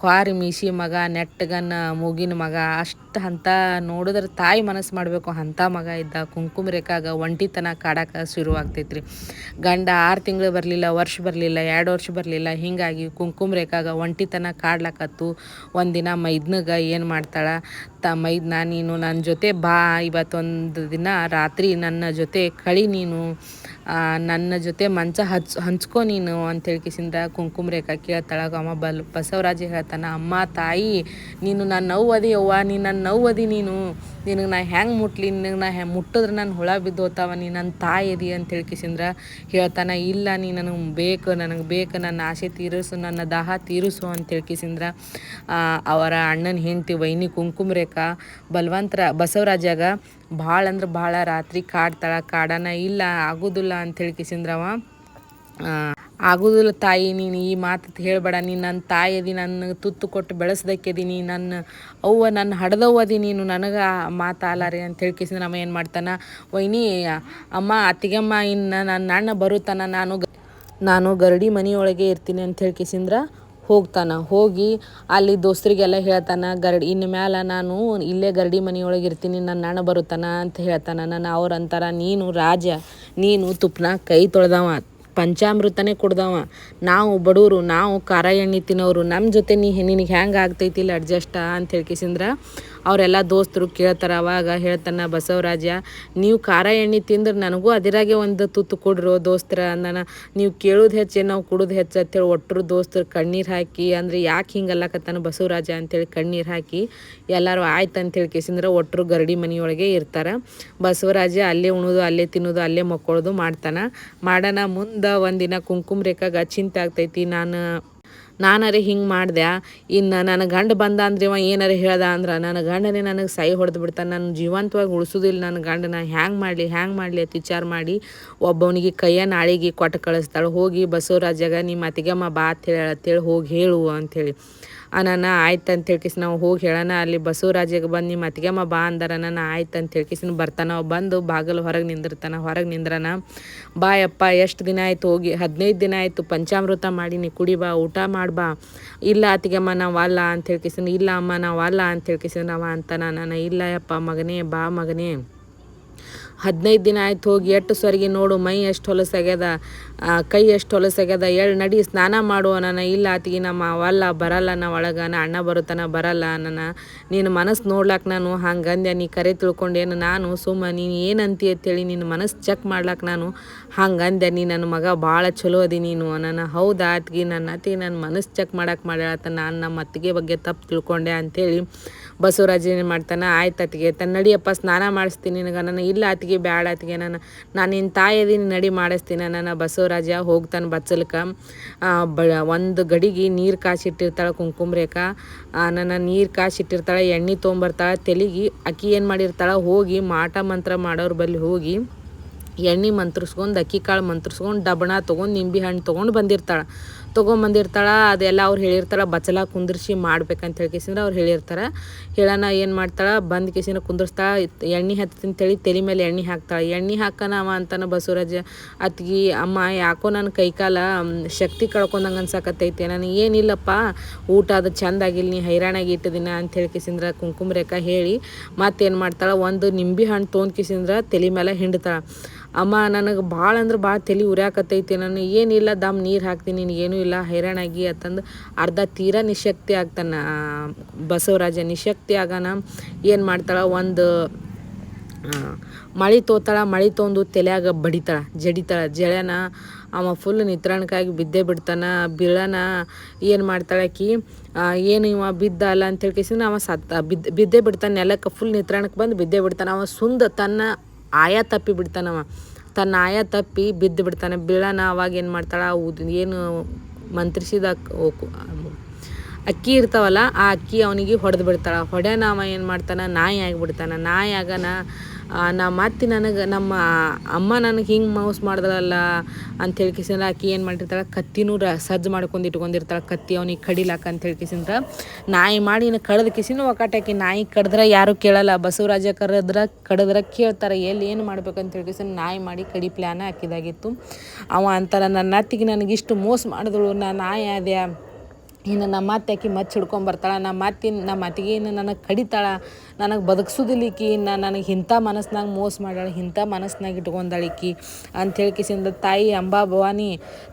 ಕ್ವಾರಿ ಮೀಸಿ ಮಗ ನೆಟ್ಟಗನ್ನ ಮೂಗಿನ ಮಗ, ಅಷ್ಟು ಅಂತ ನೋಡಿದ್ರೆ ತಾಯಿ ಮನಸ್ಸು ಮಾಡಬೇಕು. ಅಂಥ ಮಗ ಇದ್ದ ಕುಂಕುಮ ರೇಖಾಗ ಒಂಟಿತನ ಕಾಡಕ್ಕೆ ಶುರುವಾಗ್ತೈತ್ರಿ. ಗಂಡ ಆರು ತಿಂಗಳು ಬರಲಿಲ್ಲ, ವರ್ಷ ಬರಲಿಲ್ಲ, ಎರಡು ವರ್ಷ ಬರಲಿಲ್ಲ. ಹೀಗಾಗಿ ಕುಂಕುಮ ರೇಖಾಗ ಒಂಟಿತನ ಕಾಡ್ಲಕತ್ತು. ಒಂದಿನ ಮೈದ್ನಗ ಏನು ಮಾಡ್ತಾಳೆ? ತ ಮೈದ್ನ, ನೀನು ನನ್ನ ಜೊತೆ ಬಾ. ಇವತ್ತೊಂದು ದಿನ ರಾತ್ರಿ ನನ್ನ ಜೊತೆ ಕಳಿ ನೀನು. ನನ್ನ ಜೊತೆ ಮಂಚ ಹಚ್ ಹಂಚ್ಕೊ ನೀನು ಅಂತ ಕಿಸಿಂದ ಕುಂಕುಮ ರೇಖಾ ಕೇಳ್ತಾಳ ಅಮ್ಮ ಬಲ್, ಬಸವರಾಜ ಹೇಳ್ತಾನೆ, ಅಮ್ಮ ತಾಯಿ, ನೀನು ನನ್ನ ನೋವು ಅದಿ ಅವ್ವ ನೀನು ನನ್ನ ನೋವು ಅದಿ ನೀನು. ನಿನಗೆ ನಾ ಹೆಂಗೆ ಮುಟ್ಲಿ, ನಿನಗೆ ನಾ ಹೆ, ಮುಟ್ಟಿದ್ರೆ ನನ್ನ ಹುಳ ಬಿದ್ದೋತಾವ, ನೀ ನನ್ನ ತಾಯಿ ಅದಿ ಅಂತ ಹೇಳ್ಕಿಸಿಂದ್ರ ಹೇಳ್ತಾನೆ, ಇಲ್ಲ ನೀ ನನಗೆ ಬೇಕು ನನಗೆ ಬೇಕು, ನನ್ನ ಆಸೆ ತೀರಿಸು, ನನ್ನ ದಾಹ ತೀರಿಸು ಅಂತ ಹೇಳ್ಕಿಸಿಂದ್ರ ಅವರ ಅಣ್ಣನ ಹೆಂಡತಿ ವೈನಿ ಕುಂಕುಮ ರೇಖಾ ಬಲವಂತರ ಬಸವರಾಜಾಗ ಭಾಳ ಅಂದ್ರೆ ಭಾಳ ರಾತ್ರಿ ಕಾಡ್ತಾಳ, ಕಾಡನ ಇಲ್ಲ, ಆಗೋದಿಲ್ಲ ಅಂತ ಹೇಳ್ಕಿಸಿಂದ್ರವ ಆಗುದಿಲ್ಲ ತಾಯಿ, ನೀನು ಈ ಮಾತು ಹೇಳಬೇಡ. ನೀನು ನನ್ನ ತಾಯಿ ಅದಿ ನನ್ನ ತುತ್ತು ಕೊಟ್ಟು ಬೆಳೆಸ್ದಕ್ಕೆದೀನಿ ನನ್ನ ಅವ್ವ ನನ್ನ ಹಡ್ದವ್ವ ಅದಿ ನೀನು ನನಗೆ ಮಾತಾಲಾರಿ ಅಂತ ಹೇಳ್ಕಿಸಿದ್ರೆ ನಮ್ಮ ಏನು ಮಾಡ್ತಾನ? ವೈನಿ, ಅಮ್ಮ, ಅತ್ತಿಗೆಮ್ಮ, ಇನ್ನು ನನ್ನ ಅಣ್ಣ ಬರುತ್ತಾನ, ನಾನು ನಾನು ಗರಡಿ ಮನೆಯೊಳಗೆ ಇರ್ತೀನಿ ಅಂತ ಹೇಳ್ಕಿಸಿಂದ್ರ ಹೋಗ್ತಾನೆ. ಹೋಗಿ ಅಲ್ಲಿ ದೋಸ್ತರಿಗೆಲ್ಲ ಹೇಳ್ತಾನೆ, ಗರಡಿ ಇನ್ನು ಮ್ಯಾಲ ನಾನು ಇಲ್ಲೇ ಗರಡಿ ಮನೆಯೊಳಗೆ ಇರ್ತೀನಿ ನನ್ನ ಅಣ್ಣ ಬರುತ್ತಾನ ಅಂತ ಹೇಳ್ತಾನೆ. ನನ್ನ ಅವ್ರು ಅಂತಾರ, ನೀನು ರಾಜ, ನೀನು ತುಪ್ಪನ ಕೈ ತೊಳೆದವ. ಪಂಚಾಮೃತನೇ ಕುಡ್ದವ. ನಾವು ಬಡವರು ನಾವು ಖಾರ ಎಣ್ಣೆ ತಿನ್ನೋರು ನಮ್ಮ ಜೊತೆ ನೀ ನಿನಗೆ ಹೆಂಗೆ ಆಗ್ತೈತಿಲ್ಲ ಅಡ್ಜಸ್ಟ ಅಂತ ಹೇಳ್ಕಿಸಿಂದ್ರ ಅವರೆಲ್ಲ ದೋಸ್ತರು ಕೇಳ್ತಾರೆ ಅವಾಗ ಹೇಳ್ತಾನ ಬಸವರಾಜ ನೀವು ಖಾರ ಎಣ್ಣೆ ತಿಂದ್ರೆ ನನಗೂ ಅದರಾಗೆ ಒಂದು ತುತ್ತು ಕೊಡ್ರು ದೋಸ್ತರ, ಅಂದನ. ನೀವು ಕೇಳೋದು ಹೆಚ್ಚು, ನಾವು ಕುಡೋದು ಹೆಚ್ಚು ಅಂತೇಳಿ ಒಟ್ಟರು ದೋಸ್ತರು ಕಣ್ಣೀರು ಹಾಕಿ, ಅಂದರೆ ಯಾಕೆ ಹಿಂಗೆ ಅಲ್ಲಕತ್ತಾನ ಬಸವರಾಜ ಅಂತೇಳಿ ಕಣ್ಣೀರು ಹಾಕಿ ಎಲ್ಲರೂ ಆಯ್ತು ಅಂತ ಹೇಳಿ ಕೇಸಿಂದ್ರೆ ಒಟ್ಟರು ಗರಡಿ ಮನೆಯೊಳಗೆ ಇರ್ತಾರೆ. ಬಸವರಾಜ ಅಲ್ಲೇ ಉಣೋದು, ಅಲ್ಲೇ ತಿನ್ನೋದು, ಅಲ್ಲೇ ಮಕ್ಕೊಳ್ಳೋದು ಮಾಡ್ತಾನೆ. ಮಾಡೋಣ ಮುಂದೆ ಒಂದಿನ ಕುಂಕುಮ ರೇಖಾಗ ಚಿಂತೆ ಆಗ್ತೈತಿ. ನಾನು, ನಾನಾರೆ ಹಿಂಗೆ ಮಾಡ್ದೆ. ಇನ್ನು ನನ್ನ ಗಂಡ ಬಂದ ಅಂದ್ರೆ ಇವ ಏನಾರ ಹೇಳ್ದ ಅಂದ್ರೆ, ನನ್ನ ಗಂಡನೇ ನನಗೆ ಸೈ ಹೊಡೆದು ಬಿಡ್ತಾನೆ. ನಾನು ಜೀವಂತವಾಗಿ ಉಳಿಸೋದಿಲ್ಲ ನನ್ನ ಗಂಡನ. ಹ್ಯಾಂಗೆ ಮಾಡಲಿ ಹ್ಯಾಂಗೆ ಮಾಡಲಿ ಅಂತ ವಿಚಾರ ಮಾಡಿ ಒಬ್ಬವನಿಗೆ ಕೈಯ ನಾಳಿಗೆ ಕೊಟ್ಟು ಕಳಿಸ್ತಾಳೆ. ಹೋಗಿ ಬಸವರಾಜಾಗ ನಿಮ್ಮ ಅತ್ತಿಗೆಮ್ಮ ಬಾ ಅಂತ ಹೇಳಿ ಹೋಗಿ, ಹೇಳು ಅಂಥೇಳಿ ನಾನು ಆಯ್ತು ಅಂತ ಹೇಳ್ಕಿಸಿ ನಾವು ಹೋಗಿ ಹೇಳೋಣ. ಅಲ್ಲಿ ಬಸವರಾಜಿಗೆ ಬಂದು ನಿಮ್ಮ ಅತ್ತಿಗೆಮ್ಮ ಬಾ ಅಂದಾರ ನಾನು ಆಯ್ತು ಅಂತ ಹೇಳ್ಕಿಸಿನ ಬರ್ತಾನ. ಬಂದು ಬಾಗಿಲು ಹೊರಗೆ ನಿಂದಿರ್ತಾನ. ಹೊರಗೆ ನಿಂದ್ರನ ಬಾಯಪ್ಪ ಎಷ್ಟು ದಿನ ಆಯ್ತು ಹೋಗಿ? ಹದಿನೈದು ದಿನ ಆಯಿತು. ಪಂಚಾಮೃತ ಮಾಡೀನಿ ಕುಡಿ ಬಾ, ಊಟ ಮಾಡ್ಬಾ ಇಲ್ಲ ಅತ್ತಿಗೆಮ್ಮ ನಾವು ಅಲ್ಲ ಅಂತ ಹೇಳ್ಕಿಸಿನ ಇಲ್ಲ ಅಮ್ಮ, ನಾವು ಅಲ್ಲ ಅಂತ ಹೇಳ್ಕಿಸಿನ ಅವ ಅಂತ ನಾನು ಇಲ್ಲ ಅಪ್ಪ ಮಗನೇ, ಬಾ ಮಗನೇ. ಹದಿನೈದು ದಿನ ಆಯ್ತು ಹೋಗಿ ಎಷ್ಟು ಸರಿಗೆ ನೋಡು, ಮೈ ಎಷ್ಟು ಹೊಲಸಾಗ್ಯದ ಕೈ ಎಷ್ಟು ಹೊಲಸಾಗ್ಯದ ಎಳ್ ನಡಿ ಸ್ನಾನ ಮಾಡುವ ನನ್ನ ಇಲ್ಲ ಆತಿಗೆ ನಮ್ಮ ಅವಲ್ಲ ಬರಲ್ಲ, ನಾ ಒಳಗೆ, ನಾ ಅಣ್ಣ ಬರುತ್ತಾನ ಬರಲ್ಲ ನನ್ನ ನೀನು ಮನಸ್ಸು ನೋಡ್ಲಾಕ ನಾನು ಹಂಗಂದೆ ನೀ ಕರೆ ತಿಳ್ಕೊಂಡೇನು ನಾನು ಸುಮ್ಮ, ನೀನು ಏನಂತಿ ಅಂತೇಳಿ ನಿನ್ನ ಮನಸ್ಸು ಚೆಕ್ ಮಾಡ್ಲಾಕ ನಾನು ಹಂಗಂದೆ ನೀ ನನ್ನ ಮಗ ಭಾಳ ಚಲೋ ಅದಿ ನೀನು ನನ್ನ ಹೌದಾ ಆತ್ಗಿ, ನನ್ನ ಅತಿಗೆ ನನ್ನ ಮನಸ್ಸು ಚೆಕ್ ಮಾಡಕ್ಕೆ ಮಾಡ್ಯಾಳತ್ತ ನಾನು ನಮ್ಮ ಅತ್ತಿಗೆ ಬಗ್ಗೆ ತಪ್ಪು ತಿಳ್ಕೊಂಡೆ ಅಂತೇಳಿ ಬಸವರಾಜ ಏನು ಮಾಡ್ತಾನೆ, ಆಯ್ತು ಅತ್ತಿಗೆ ತನ್ನ ನಡಿಯಪ್ಪ ಸ್ನಾನ ಮಾಡಿಸ್ತೀನಿ, ನಿನಗೆ ನನ್ನ ಇಲ್ಲ ಅತ್ತಿಗೆ ಬ್ಯಾಡ ಅತ್ತಿಗೆ ನಾನು ನಾನು ನಿನ್ನ ತಾಯಿ ನಡಿ ಮಾಡಿಸ್ತೀನಿ, ನನ್ನ ಬಸವರಾಜ ಹೋಗ್ತಾನೆ ಬಚ್ಚಲ್ಕ ಬ, ಒಂದು ಗಡಿಗೆ ನೀರು ಕಾಸಿಟ್ಟಿರ್ತಾಳೆ ಕುಂಕುಮ ರೇಖಾ ನನ್ನ ನೀರು ಕಾಸಿಟ್ಟಿರ್ತಾಳೆ, ಎಣ್ಣೆ ತೊಗೊಂಬರ್ತಾಳೆ ತೆಲಿಗಿ, ಅಕ್ಕಿ ಏನು ಮಾಡಿರ್ತಾಳೆ, ಹೋಗಿ ಮಾಟ ಮಂತ್ರ ಮಾಡೋರ ಬಳಿ ಹೋಗಿ ಎಣ್ಣೆ ಮಂತ್ರಿಸ್ಕೊಂಡು, ಅಕ್ಕಿ ಕಾಳು ಮಂತ್ರಿಸ್ಕೊಂಡು, ಡಬಣ ತೊಗೊಂಡು, ನಿಂಬೆ ಹಣ್ಣು ತೊಗೊಂಡು ಬಂದಿರ್ತಾಳೆ. ತೊಗೊಂಬಂದಿರ್ತಾಳೆ, ಅದೆಲ್ಲ ಅವ್ರು ಹೇಳಿರ್ತಾರೆ, ಬಚ್ಚಲ ಕುಂದ್ರಿಸಿ ಮಾಡ್ಬೇಕಂತ ಹೇಳ್ಕೇಸಿಂದ್ರೆ ಅವ್ರು ಹೇಳಿರ್ತಾರೆ. ಹೇಳೋಣ ಏನು ಮಾಡ್ತಾಳೆ, ಬಂದು ಕೇಸಿನ ಕುಂದಿರ್ಸ್ತಾಳೆ ಎಣ್ಣೆ ಹತ್ತಂತೇಳಿ ತಲೆ ಮೇಲೆ ಎಣ್ಣೆ ಹಾಕ್ತಾಳೆ. ಎಣ್ಣೆ ಹಾಕೋಣ ಅವ ಅಂತಾನೆ ಬಸವರಾಜ ಅತ್ಗಿ ಅಮ್ಮ, ಯಾಕೋ ನನ್ನ ಕೈಕಾಲ ಶಕ್ತಿ ಕಳ್ಕೊಂಡಂಗೆ ಅನ್ಸಕತ್ತೈತೆ ನನಗೆ ಏನಿಲ್ಲಪ್ಪ, ಊಟ ಅದು ಚಂದಾಗಿಲ್ಲ ನೀ ಹೈರಾಣಾಗಿ ಇಟ್ಟದಿನ ಅಂತ ಹೇಳಿ ಕಿಸಿಂದ್ರ ಕುಂಕುಮ ರೇಖಾ ಹೇಳಿ ಮತ್ತೇನು ಮಾಡ್ತಾಳೆ, ಒಂದು ನಿಂಬೆ ಹಣ್ಣು ತೊಗೊಂಡು ಕಿಸಿಂದ್ರ ತಲೆ ಮೇಲೆ ಹಿಂಡ್ತಾಳೆ. ಅಮ್ಮ, ನನಗೆ ಭಾಳ ಅಂದ್ರೆ ಭಾಳ ತಲೆ ಉರ್ಯಾಕತ್ತೈತಿ, ನಾನು ಏನಿಲ್ಲ, ದಮ್ ನೀರು ಹಾಕ್ತೀನಿ ನಿನಗೇನೂ ಇಲ್ಲ, ಹೈರಾಣಾಗಿ ಅಂತಂದು ಅರ್ಧ ತೀರಾ ನಿಶಕ್ತಿ ಆಗ್ತಾನೆ ಬಸವರಾಜ. ನಿಶಕ್ತಿ ಆಗಾನ ಏನು ಮಾಡ್ತಾಳೆ, ಒಂದು ಮಳೆ ತೋತಾಳ, ಮಳೆ ತೊಂದು ತಲೆಯಾಗ ಬಡಿತಾಳ, ಜಡಿತಾಳ. ಜಳನ ಅವ ಫುಲ್ ನಿತ್ರಾಣಕ್ಕಾಗಿ ಬಿದ್ದೇ ಬಿಡ್ತಾನ, ಬೀಳನ ಏನು ಮಾಡ್ತಾಳೆ ಆಕಿ ಏನು ಇವ ಬಿದ್ದ ಅಲ್ಲ ಅಂತ ಹೇಳ್ಕೇಸಿನ ಅವ ಸತ್ತ, ಬಿದ್ದ, ಬಿದ್ದೇ ಬಿಡ್ತಾನೆ ನೆಲಕ್ಕೆ ಫುಲ್ ನಿತ್ರಾಣಕ್ಕೆ ಬಂದು ಬಿದ್ದೇ ಬಿಡ್ತಾನೆ. ಅವ ಸುಂದ ತನ್ನ ಆಯ ತಪ್ಪಿ ಬಿಡ್ತಾನವ. ತನ್ನ ಆಯ ತಪ್ಪಿ ಬಿದ್ದು ಬಿಡ್ತಾನೆ. ಬೀಳನ ಅವಾಗ ಏನು ಮಾಡ್ತಾಳೆ? ಏನು ಮಂತ್ರಿಸಿದ ಅಕ್ಕಿ ಇರ್ತಾವಲ್ಲ, ಆ ಅಕ್ಕಿ ಅವನಿಗೆ ಹೊಡೆದು ಬಿಡ್ತಾಳೆ. ಹೊಡ್ಯಾನ ಅವ ಏನು ಮಾಡ್ತಾನೆ? ನಾಯಿ ಆಗಿಬಿಡ್ತಾನೆ. ನಾಯಿ ಆಗನ ನಾ ಮತ್ತೆ ನನಗೆ ನಮ್ಮ ಅಮ್ಮ ನನಗೆ ಹಿಂಗೆ ಮೌಸ್ ಮಾಡ್ದಳಲ್ಲ ಅಂತ ಹೇಳ್ಕಿಸಿಂದ್ರ ಆಕಿ ಏನು ಮಾಡಿರ್ತಾಳೆ, ಕತ್ತಿನೂ ರ ಸಜ್ಜು ಮಾಡ್ಕೊಂಡು ಇಟ್ಕೊಂಡಿರ್ತಾಳೆ, ಕತ್ತಿ ಅವ್ನಿಗೆ ಕಡಿಲಾಕ ಅಂತ ಹೇಳ್ಕಿಸಿಂದ್ರ ನಾಯಿ ಮಾಡಿ ಇನ್ನು ಕಡ್ದು ಕಿಸಿನ ಒಕ್ಕಾಟಾಕಿ ನಾಯಿ ಕಡಿದ್ರೆ ಯಾರು ಕೇಳಲ್ಲ, ಬಸವರಾಜ ಕರೆದ್ರೆ ಕಡಿದ್ರೆ ಕೇಳ್ತಾರೆ, ಎಲ್ಲಿ ಏನು ಮಾಡ್ಬೇಕಂತ ಹೇಳ್ಕಿಸಿನ ನಾಯಿ ಮಾಡಿ ಕಡಿ ಪ್ಲ್ಯಾನ ಹಾಕಿದಾಗಿತ್ತು. ಅವ ಅಂತಾರೆ ನನ್ನ ಅತ್ತಿಗೆ ನನಗಿಷ್ಟು ಮೋಸ ಮಾಡಿದಳು ನಾನು ನಾಯಿ ಆದೆ ಇನ್ನು ನಮ್ಮ ಅತ್ತೆ ಆಕಿ ಮಚ್ಚ ಹಿಡ್ಕೊಂಬರ್ತಾಳೆ, ನಮ್ಮ ಅತ್ತಿನ ನಮ್ಮ ಅತ್ತಿಗೆ ಇನ್ನು ನನಗೆ ಕಡಿತಾಳೆ, ನನಗೆ ಬದುಕ್ಸೋದಿಲ್ಲ ಈಕಿ ಇನ್ನು ನನಗೆ ಇಂಥ ಮನಸ್ನಾಗ ಮೋಸ ಮಾಡ್ಯಾಳೆ, ಇಂಥ ಮನಸ್ನಾಗ ಇಟ್ಕೊಂಡಾಳಿಕ್ಕಿ ಈಕಿ ಕಿಸಿಂದ ತಾಯಿ ಅಂಬಾ ಭವಾನಿ,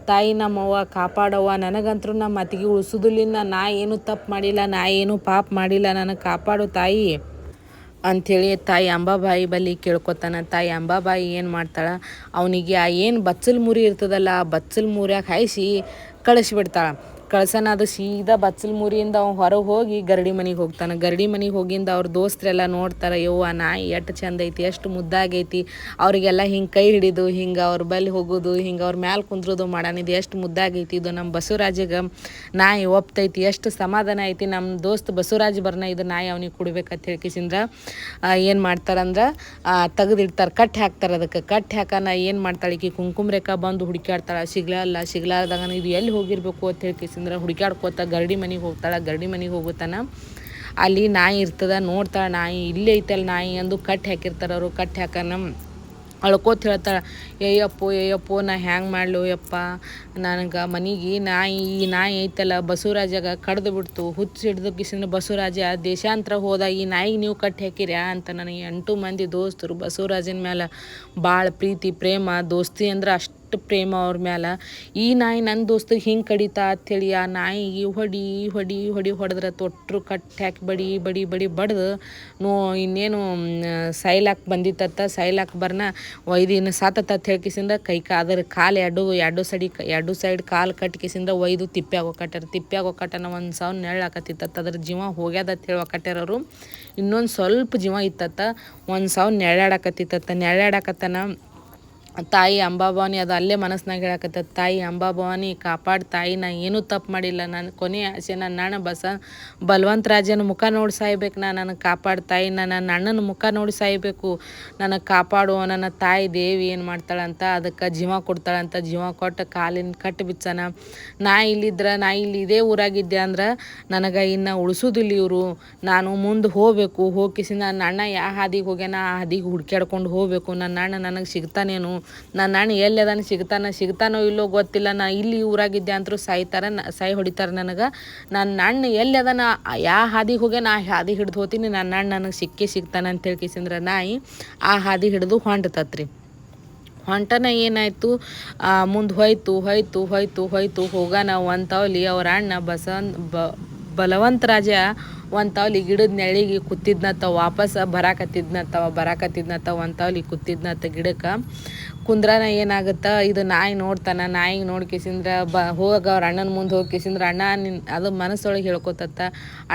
ತಾಯಿ ನಮ್ಮವ್ವ ಕಾಪಾಡವ್ವ, ನನಗಂತರೂ ನಮ್ಮ ಅತ್ತಿಗೆ ಉಳಿಸೋದಿಲ್ಲ ನಾ ಏನು ತಪ್ಪು ಮಾಡಿಲ್ಲ, ನಾ ಏನು ಪಾಪ ಮಾಡಿಲ್ಲ ನನಗೆ ಕಾಪಾಡು ತಾಯಿ. ಅಂಥೇಳಿ ತಾಯಿ ಅಂಬಾಬಾಯಿ ಬಲ್ಲಿ ಕೇಳ್ಕೊತಾನ, ತಾಯಿ ಅಂಬಾಬಾಯಿ ಏನು ಮಾಡ್ತಾಳೆ, ಅವನಿಗೆ ಆ ಏನು ಬಚ್ಚಲ್ ಮುರಿ ಇರ್ತದಲ್ಲ, ಆ ಬಚ್ಚಲ್ ಮುರಿಯಾಗ ಹಾಯಿಸಿ ಕಳಿಸ್ಬಿಡ್ತಾಳೆ ಕಳ್ಸನ ಅದು ಸೀದಾ ಬಚ್ಚಲ್ ಮುರಿಯಿಂದ ಅವ್ನು ಹೊರಗೆ ಹೋಗಿ ಗರಡಿ ಮನೆಗೆ ಹೋಗ್ತಾನೆ. ಗರಡಿ ಮನೆಗೆ ಹೋಗಿಂದ ಅವ್ರ ದೋಸ್ತರೆಲ್ಲ ನೋಡ್ತಾರೆ, ಯವ್ವ, ನಾಯಿ ಎಷ್ಟು ಚಂದ ಐತಿ, ಎಷ್ಟು ಮುದ್ದಾಗೈತಿ ಅವರಿಗೆಲ್ಲ ಹಿಂಗೆ ಕೈ ಹಿಡಿದು, ಹಿಂಗೆ ಅವ್ರ ಬಲ್ಲಿ ಹೋಗೋದು, ಹಿಂಗೆ ಅವ್ರ ಮ್ಯಾಲೆ ಕುಂದ್ರೋದು ಮಾಡಾನ ಇದು ಎಷ್ಟು ಮುದ್ದಾಗೈತಿ ಇದು ನಮ್ಮ ಬಸವರಾಜಿಗೆ ನಾಯಿ ಒಪ್ತೈತಿ, ಎಷ್ಟು ಸಮಾಧಾನ ಐತಿ ನಮ್ಮ ದೋಸ್ತ್ ಬಸವರಾಜ್ ಬರ್ನ ಇದು ನಾಯಿ ಅವನಿಗೆ ಕೊಡ್ಬೇಕಂತ ಹೇಳ್ಕಿಸಿಂದ್ರ ಏನು ಮಾಡ್ತಾರಂದ್ರೆ ತೆಗೆದಿಡ್ತಾರೆ, ಕಟ್ ಹಾಕ್ತಾರೆ ಅದಕ್ಕೆ, ಕಟ್ ಹಾಕನ ಏನು ಮಾಡ್ತಾಳೆ ಈಕಿ ಕುಂಕುಮ ರೇಖಾ ಬಂದು ಹುಡುಕಾಡ್ತಾಳೆ ಸಿಗ್ಲಲ್ಲ ಸಿಗ್ಲಾರ್ದಾಗ ಇದು ಎಲ್ಲಿ ಹೋಗಿರ್ಬೇಕು? ಅಂತ ಹೇಳ್ಕಿಸಿಂದ್ರ ಹುಡುಕ್ಯಾಡ್ಕೋತ ಗರಡಿ ಮನೆಗೆ ಹೋಗ್ತಾಳೆ, ಗರಡಿ ಮನೆಗೆ ಹೋಗುತ್ತಾನ ಅಲ್ಲಿ ನಾಯಿ ಇರ್ತದ, ನೋಡ್ತಾಳೆ ನಾಯಿ, ಇಲ್ಲೇ ಐತಲ್ಲ ನಾಯಿ ಅಂದು ಕಟ್ ಹಾಕಿರ್ತಾರೆ ಅವರು ಕಟ್ಟಿ ಹಾಕನ ಅಳ್ಕೋತ ಹೇಳ್ತಾಳೆ, ಏಯಪ್ಪೋ ಏಯಪ್ಪೋ, ನಾ ಹ್ಯಾಂಗೆ ಮಾಡ್ಲು ಯಪ್ಪ, ನನಗೆ ಮನೆಗೆ ನಾಯಿ, ಈ ನಾಯಿ ಐತಲ್ಲ, ಬಸವರಾಜಾಗ ಕಡ್ದು ಬಿಡ್ತು, ಹುಚ್ಚು ಹಿಡ್ದು ಕಿಸಿನ ಬಸವರಾಜ ದೇಶಾಂತರ ಹೋದ, ಈ ನಾಯಿಗೆ ನೀವು ಕಟ್ಟಿ ಹಾಕಿರ್ಯಾ? ಅಂತ ನನಗೆ ಎಂಟು ಮಂದಿ ದೋಸ್ತರು ಬಸವರಾಜನ ಮೇಲೆ ಭಾಳ ಪ್ರೀತಿ, ಪ್ರೇಮ, ದೋಸ್ತಿ ಅಂದ್ರೆ ಅಷ್ಟು ಪ್ರೇಮ ಅವ್ರ ಮ್ಯಾಲೆ. ಈ ನಾಯಿ ನನ್ನ ದೋಸ್ತಿಗೆ ಹಿಂಗೆ ಕಡಿತಾ ಅಂಥೇಳಿ ಆ ನಾಯಿಗೆ ಹೊಡಿ ಹೊಡಿ ಹೊಡಿ ಹೊಡೆದ್ರೆ ತೊಟ್ರು ಕಟ್ಟಿ ಹಾಕಿ ಬಡಿ ಬಡಿ ಬಡಿ ಬಡ್ದು ನೋ ಇನ್ನೇನು ಸೈಲಾಕ್ ಬಂದಿತ್ತತ್ತ ಸೈಲಾಕ್ ಬರ್ನ ಒಯ್ದು ಸಾತತ್ತ ಹೇಳ್ಕಿಸಿಂದ ಕೈ ಕಾ, ಅದರ ಕಾಲು ಎರಡು ಎರಡು ಸೈಡಿ ಎರಡು ಸೈಡ್ ಕಾಲು ಕಟ್ಕಿಸಿಂದ ಒಯ್ದು ತಿಪ್ಪ್ಯಾಗ ಒಕ್ಕಟ್ಟಾರ ತಿಪ್ಪ್ಯಾಗ ಒಕ್ಕಟನ ಒಂದು ಸಾವಿರ ನೆರಳಾಕತ್ತಿತ್ತ ಅದ್ರ ಜೀವ ಹೋಗ್ಯದ ಅಂತ ಹೇಳಿ ಒಕ್ಕಟ್ಟಾರವರು ಇನ್ನೊಂದು ಸ್ವಲ್ಪ ಜೀವ ಇತ್ತತ್ತ ಒಂದು ಸಾವಿರ ನೆರಳಾಡಕತ್ತಿತ್ತ ನೆಳ್ಳಾಡಕತ್ತನ ತಾಯಿ ಅಂಬಾಭವಾನಿ ಅದು ಅಲ್ಲೇ ಮನಸ್ಸಿನಾಗ ಹೇಳಕತ್ತ ತಾಯಿ ಅಂಬಾಭವಾನಿ ಕಾಪಾಡು ತಾಯಿ, ನಾ ಏನೂ ತಪ್ಪು ಮಾಡಿಲ್ಲ. ನನ್ನ ಕೊನೆ ಆಸೆ ನನ್ನ ಅಣ್ಣ ಬಸ, ಬಲವಂತ ರಾಜನ ಮುಖ ನೋಡಿ ಸಾಯ್ಬೇಕು ನಾ. ನನಗೆ ಕಾಪಾಡು ತಾಯಿ ನಾನು ನನ್ನ ಅಣ್ಣನ ಮುಖ ನೋಡಿ ಸಾಯ್ಬೇಕು. ನನಗೆ ಕಾಪಾಡು, ನನ್ನ ತಾಯಿ ದೇವಿ ಏನು ಮಾಡ್ತಾಳಂತ ಅದಕ್ಕೆ ಜೀವ ಕೊಡ್ತಾಳಂತ, ಜೀವ ಕೊಟ್ಟು ಕಾಲಿನ ಕಟ್ಟು ಬಿಚ್ಚನ. ನಾ ಇಲ್ಲಿದ್ರೆ, ನಾ ಇಲ್ಲಿ ಇದೇ ಊರಾಗಿದ್ದೆ ಅಂದ್ರೆ ನನಗೆ ಇನ್ನು ಉಳಿಸೋದಿಲ್ಲ ಇವರು. ನಾನು ಮುಂದೆ ಹೋಗಬೇಕು. ಹೋಗಿಸಿ ನನ್ನ ಅಣ್ಣ ಯಾವ ಹಾದಿಗೆ ಹೋಗ್ಯಾನ, ಆ ಹಾದಿಗೆ ಹುಡ್ಕ್ಯಾಡ್ಕೊಂಡು ಹೋಗಬೇಕು. ನನ್ನ ಅಣ್ಣ ನನಗೆ ಸಿಗ್ತಾನೇನು. ನನ್ನ ಅಣ್ಣ ಎಲ್ಲಿ ಅದಾನ, ಸಿಗ್ತಾನ, ಸಿಗ್ತಾನೋ ಇಲ್ಲೋ ಗೊತ್ತಿಲ್ಲ. ನಾ ಇಲ್ಲಿ ಊರಾಗಿದ್ದೆ ಅಂತರೂ ಸಾಯ್ತಾರ ಸಾಯಿ ಹೊಡಿತಾರೆ ನನಗೆ. ನನ್ನ ಅಣ್ಣ ಎಲ್ಲಿ ಅದಾನ ಯಾವ ಹಾದಿಗೆ ಹೋಗಿ ನಾ ಹಾದಿ ಹಿಡ್ದು ಹೋತೀನಿ ನನ್ನ ಅಣ್ಣ ನನಗೆ ಸಿಕ್ಕಿ ಸಿಗ್ತಾನೆ ಅಂತ ಕೇಸಿಂದ್ರೆ ನಾಯಿ ಆ ಹಾದಿ ಹಿಡಿದು ಹೊಂಟತತ್ರಿ. ಹೊಂಟನ ಏನಾಯಿತು? ಮುಂದೆ ಹೋಯ್ತು ಹೋಯ್ತು ಹೋಯ್ತು ಹೋಯ್ತು. ಹೋಗಾನ ಒಂದು ಅವ್ರ ಅಣ್ಣ ಬಸವನ್ ಬ ಬಲವಂತ ರಾಜ ಒಂದು ಗಿಡದ ನೆಳಿಗೆ ಕೂತಿದ್ನತ್ತ ವಾಪಸ್ ಬರಾಕತ್ತಿದ್ನತ್ತವ ಬರಾಕತ್ತಿದ್ನತ್ತ ಒಂದು ಕೂತಿದ್ನತ್ತ ಗಿಡಕ್ಕೆ. ಕುಂದ್ರನ ಏನಾಗುತ್ತ? ಇದು ನಾಯಿ ನೋಡ್ತಾನ ನಾಯಿಗೆ ನೋಡ್ಕಿಸಿಂದ್ರ ಬ, ಹೋಗ ಅವ್ರ ಅಣ್ಣನ ಮುಂದೆ ಹೋಗಿ ಕೇಸಿಂದ್ರ ಅಣ್ಣ ನಿನ್, ಅದು ಮನಸ್ಸೊಳಗೆ ಹೇಳ್ಕೊತತ್ತ.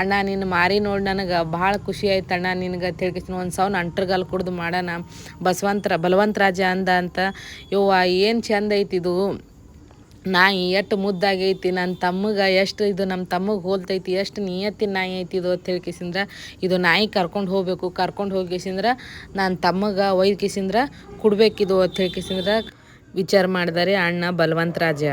ಅಣ್ಣ ನಿನ್ನ ಮಾರಿ ನೋಡಿ ನನಗೆ ಭಾಳ ಖುಷಿ ಆಯ್ತು ಅಣ್ಣ ನಿನಗೆ ತಿಳ್ಕಿಸಿನ ಒಂದು ಸಾವಿರ ಅಂಟ್ರಗಾಲ್ ಕುಡ್ದು ಮಾಡೋಣ. ಬಸವಂತರ, ಬಲವಂತ ರಾಜ ಅಂದ ಅಂತ. ಯವ್ವ, ಏನು ಚಂದ ಐತಿ ಇದು? ನಾಯಿ ಎಷ್ಟು ಮುದ್ದಾಗೈತಿ ನನ್ನ ತಮ್ಮಗೆ ಎಷ್ಟು ಇದು ನಮ್ಮ ತಮ್ಮಗೆ ಹೋಲ್ತೈತಿ, ಎಷ್ಟು ನಿಯತ್ತಿನ ನಾಯಿ ಐತಿ ಇದು ಅಂತ ಹೇಳ್ಕಿಸಿಂದ್ರ ಇದು ನಾಯಿ ಕರ್ಕೊಂಡು ಹೋಗ್ಬೇಕು. ಕರ್ಕೊಂಡು ಹೋಗಿಸಿಂದ್ರ ನನ್ನ ತಮ್ಮಗೆ ಒಯ್ದು ಕಿಸಿಂದ್ರ ಕೊಡ್ಬೇಕಿದು ಅಂತ ಹೇಳ್ಕಿಸಿಂದ್ರ ವಿಚಾರ ಮಾಡಿದಾರೆ ಅಣ್ಣ ಬಲವಂತ ರಾಜ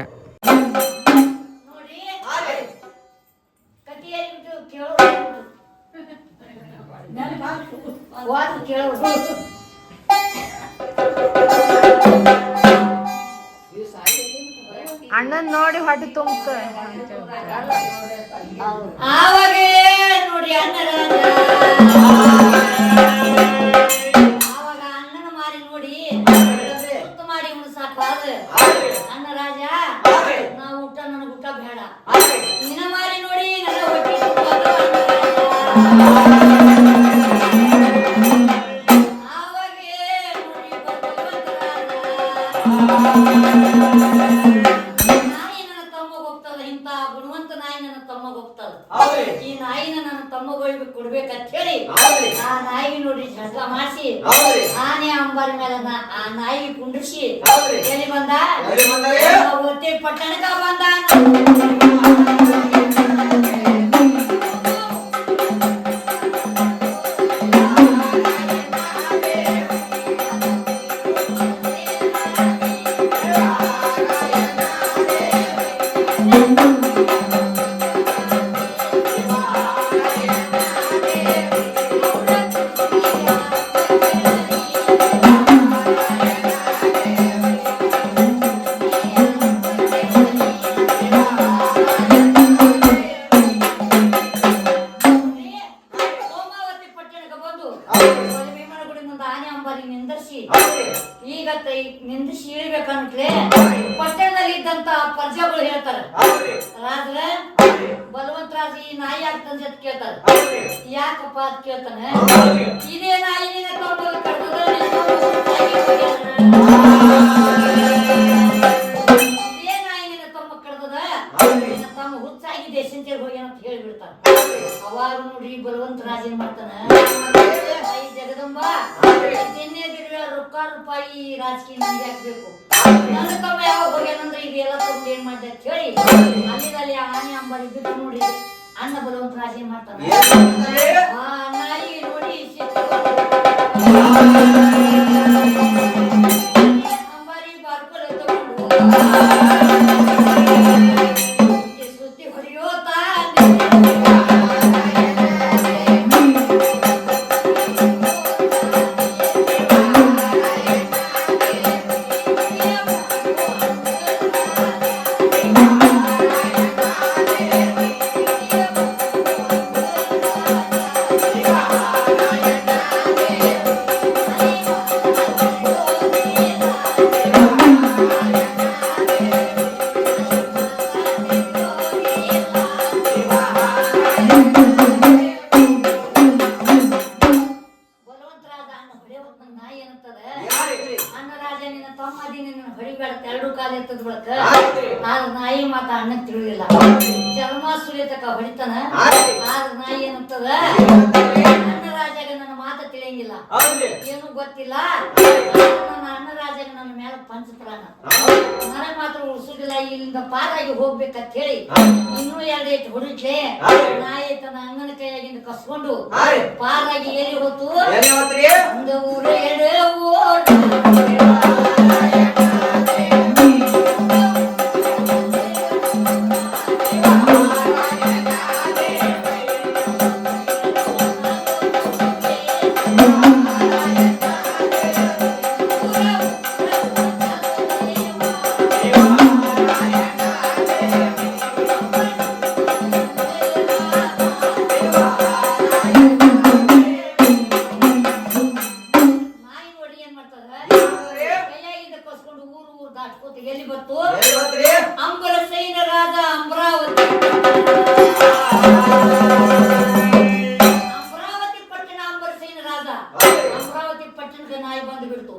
ಅಣ್ಣನ್ ನೋಡಿ ಹೊಟ್ಟೆ ತುಂಬ ಆವಾಗೇ ನೋಡ್ರಿ ಬೇಡ. ನಿನ್ನ ಮಾರಿ ನೋಡಿ ನನ್ನ ಹೊಟ್ಟೆ ನಾಯಿ ನೋಡಿ ಜಗಳ ಮಾಡಿಸಿ ಹೌದ್ರಿ. ಆನೆ ಅಂಬಾರ ಮೇಲೆ ಆ ನಾಯಿ ಕುಂಡ್ರಿಸಿ. ಹೌದ್ರಿ. ಎಲ್ಲಿ ಬಂದ? ಎಲ್ಲಿ ಪಟ್ಟಣಕ್ಕೆ ಬಂದ. ಸುಳಿತಕ್ಕ ಹೊಡಿತಾನ? ಆದ್ರ ನಾ ಅಣ್ಣ ರಾಜಾಗ ನನ್ನ ಮಾತ ತಿಳಿಯಂಗಿಲ್ಲ. ಏನು ಗೊತ್ತಿಲ್ಲ? ನನ್ನ ಅಣ್ಣ ನನ್ನ ಮೇಲೆ ಪಂಚಪ್ರಾಣ. ನನಗೆ ಮಾತ್ರ ಉಳಿಸುದಿಲ್ಲ ಇಲ್ಲಿಂದ ಪಾರಾಗಿ ಹೋಗ್ಬೇಕಂತ ಹೇಳಿ ಇನ್ನೂ ಎರಡು ಐತಿ ಹೊಡಿಟ್ಲೆ. ನಾಯಿ ತನ್ನ ಅಂಗನ ಕೈಯಾಗಿಂದ ಕಸ್ಕೊಂಡು ಪಾರಾಗಿ ಏರಿ ಹೋತು? ಒಂದು ಊರು ಎರಡು ಓಟ ಎಲ್ಲಿ ಬಂತು ಅಂಬಲ ಸೈನ್ಯರಾದ ಅಮರಾವತಿ. ಅಮರಾವತಿ ಪಟ್ಟಣ ಅಂಬಲ ಸೈನ್ಯರಾದ ಅಮರಾವತಿ ಪಟ್ಟಣದ ನಾಯಿ ಬಂದು ಬಿಡ್ತು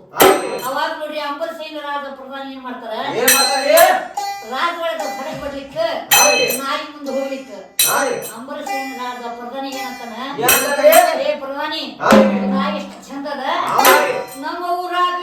ಅವಾಗ ನೋಡಿ ಅಂಬಲ ಸೈನ್ಯರಾದ ಪ್ರಧಾನಿ ಏನ್ ಮಾಡ್ತಾರೆ? ರಾಜಗಳದ ಹೊರಗೆ ಬರ್ಲಿಕ್ಕೆ ನಾಯಿ ಮುಂದೆ ಹೋಗ್ಲಿಕ್ಕೆ. ಅಂಬಲ ಸೈನ್ಯರಾದ ಪ್ರಧಾನಿ ಏನಂತಾನೆ? ಏ ಪ್ರಧಾನಿ ನಾಯಿ ಎಷ್ಟು ಚಂದದ ನಮ್ಮ ಊರಾಗ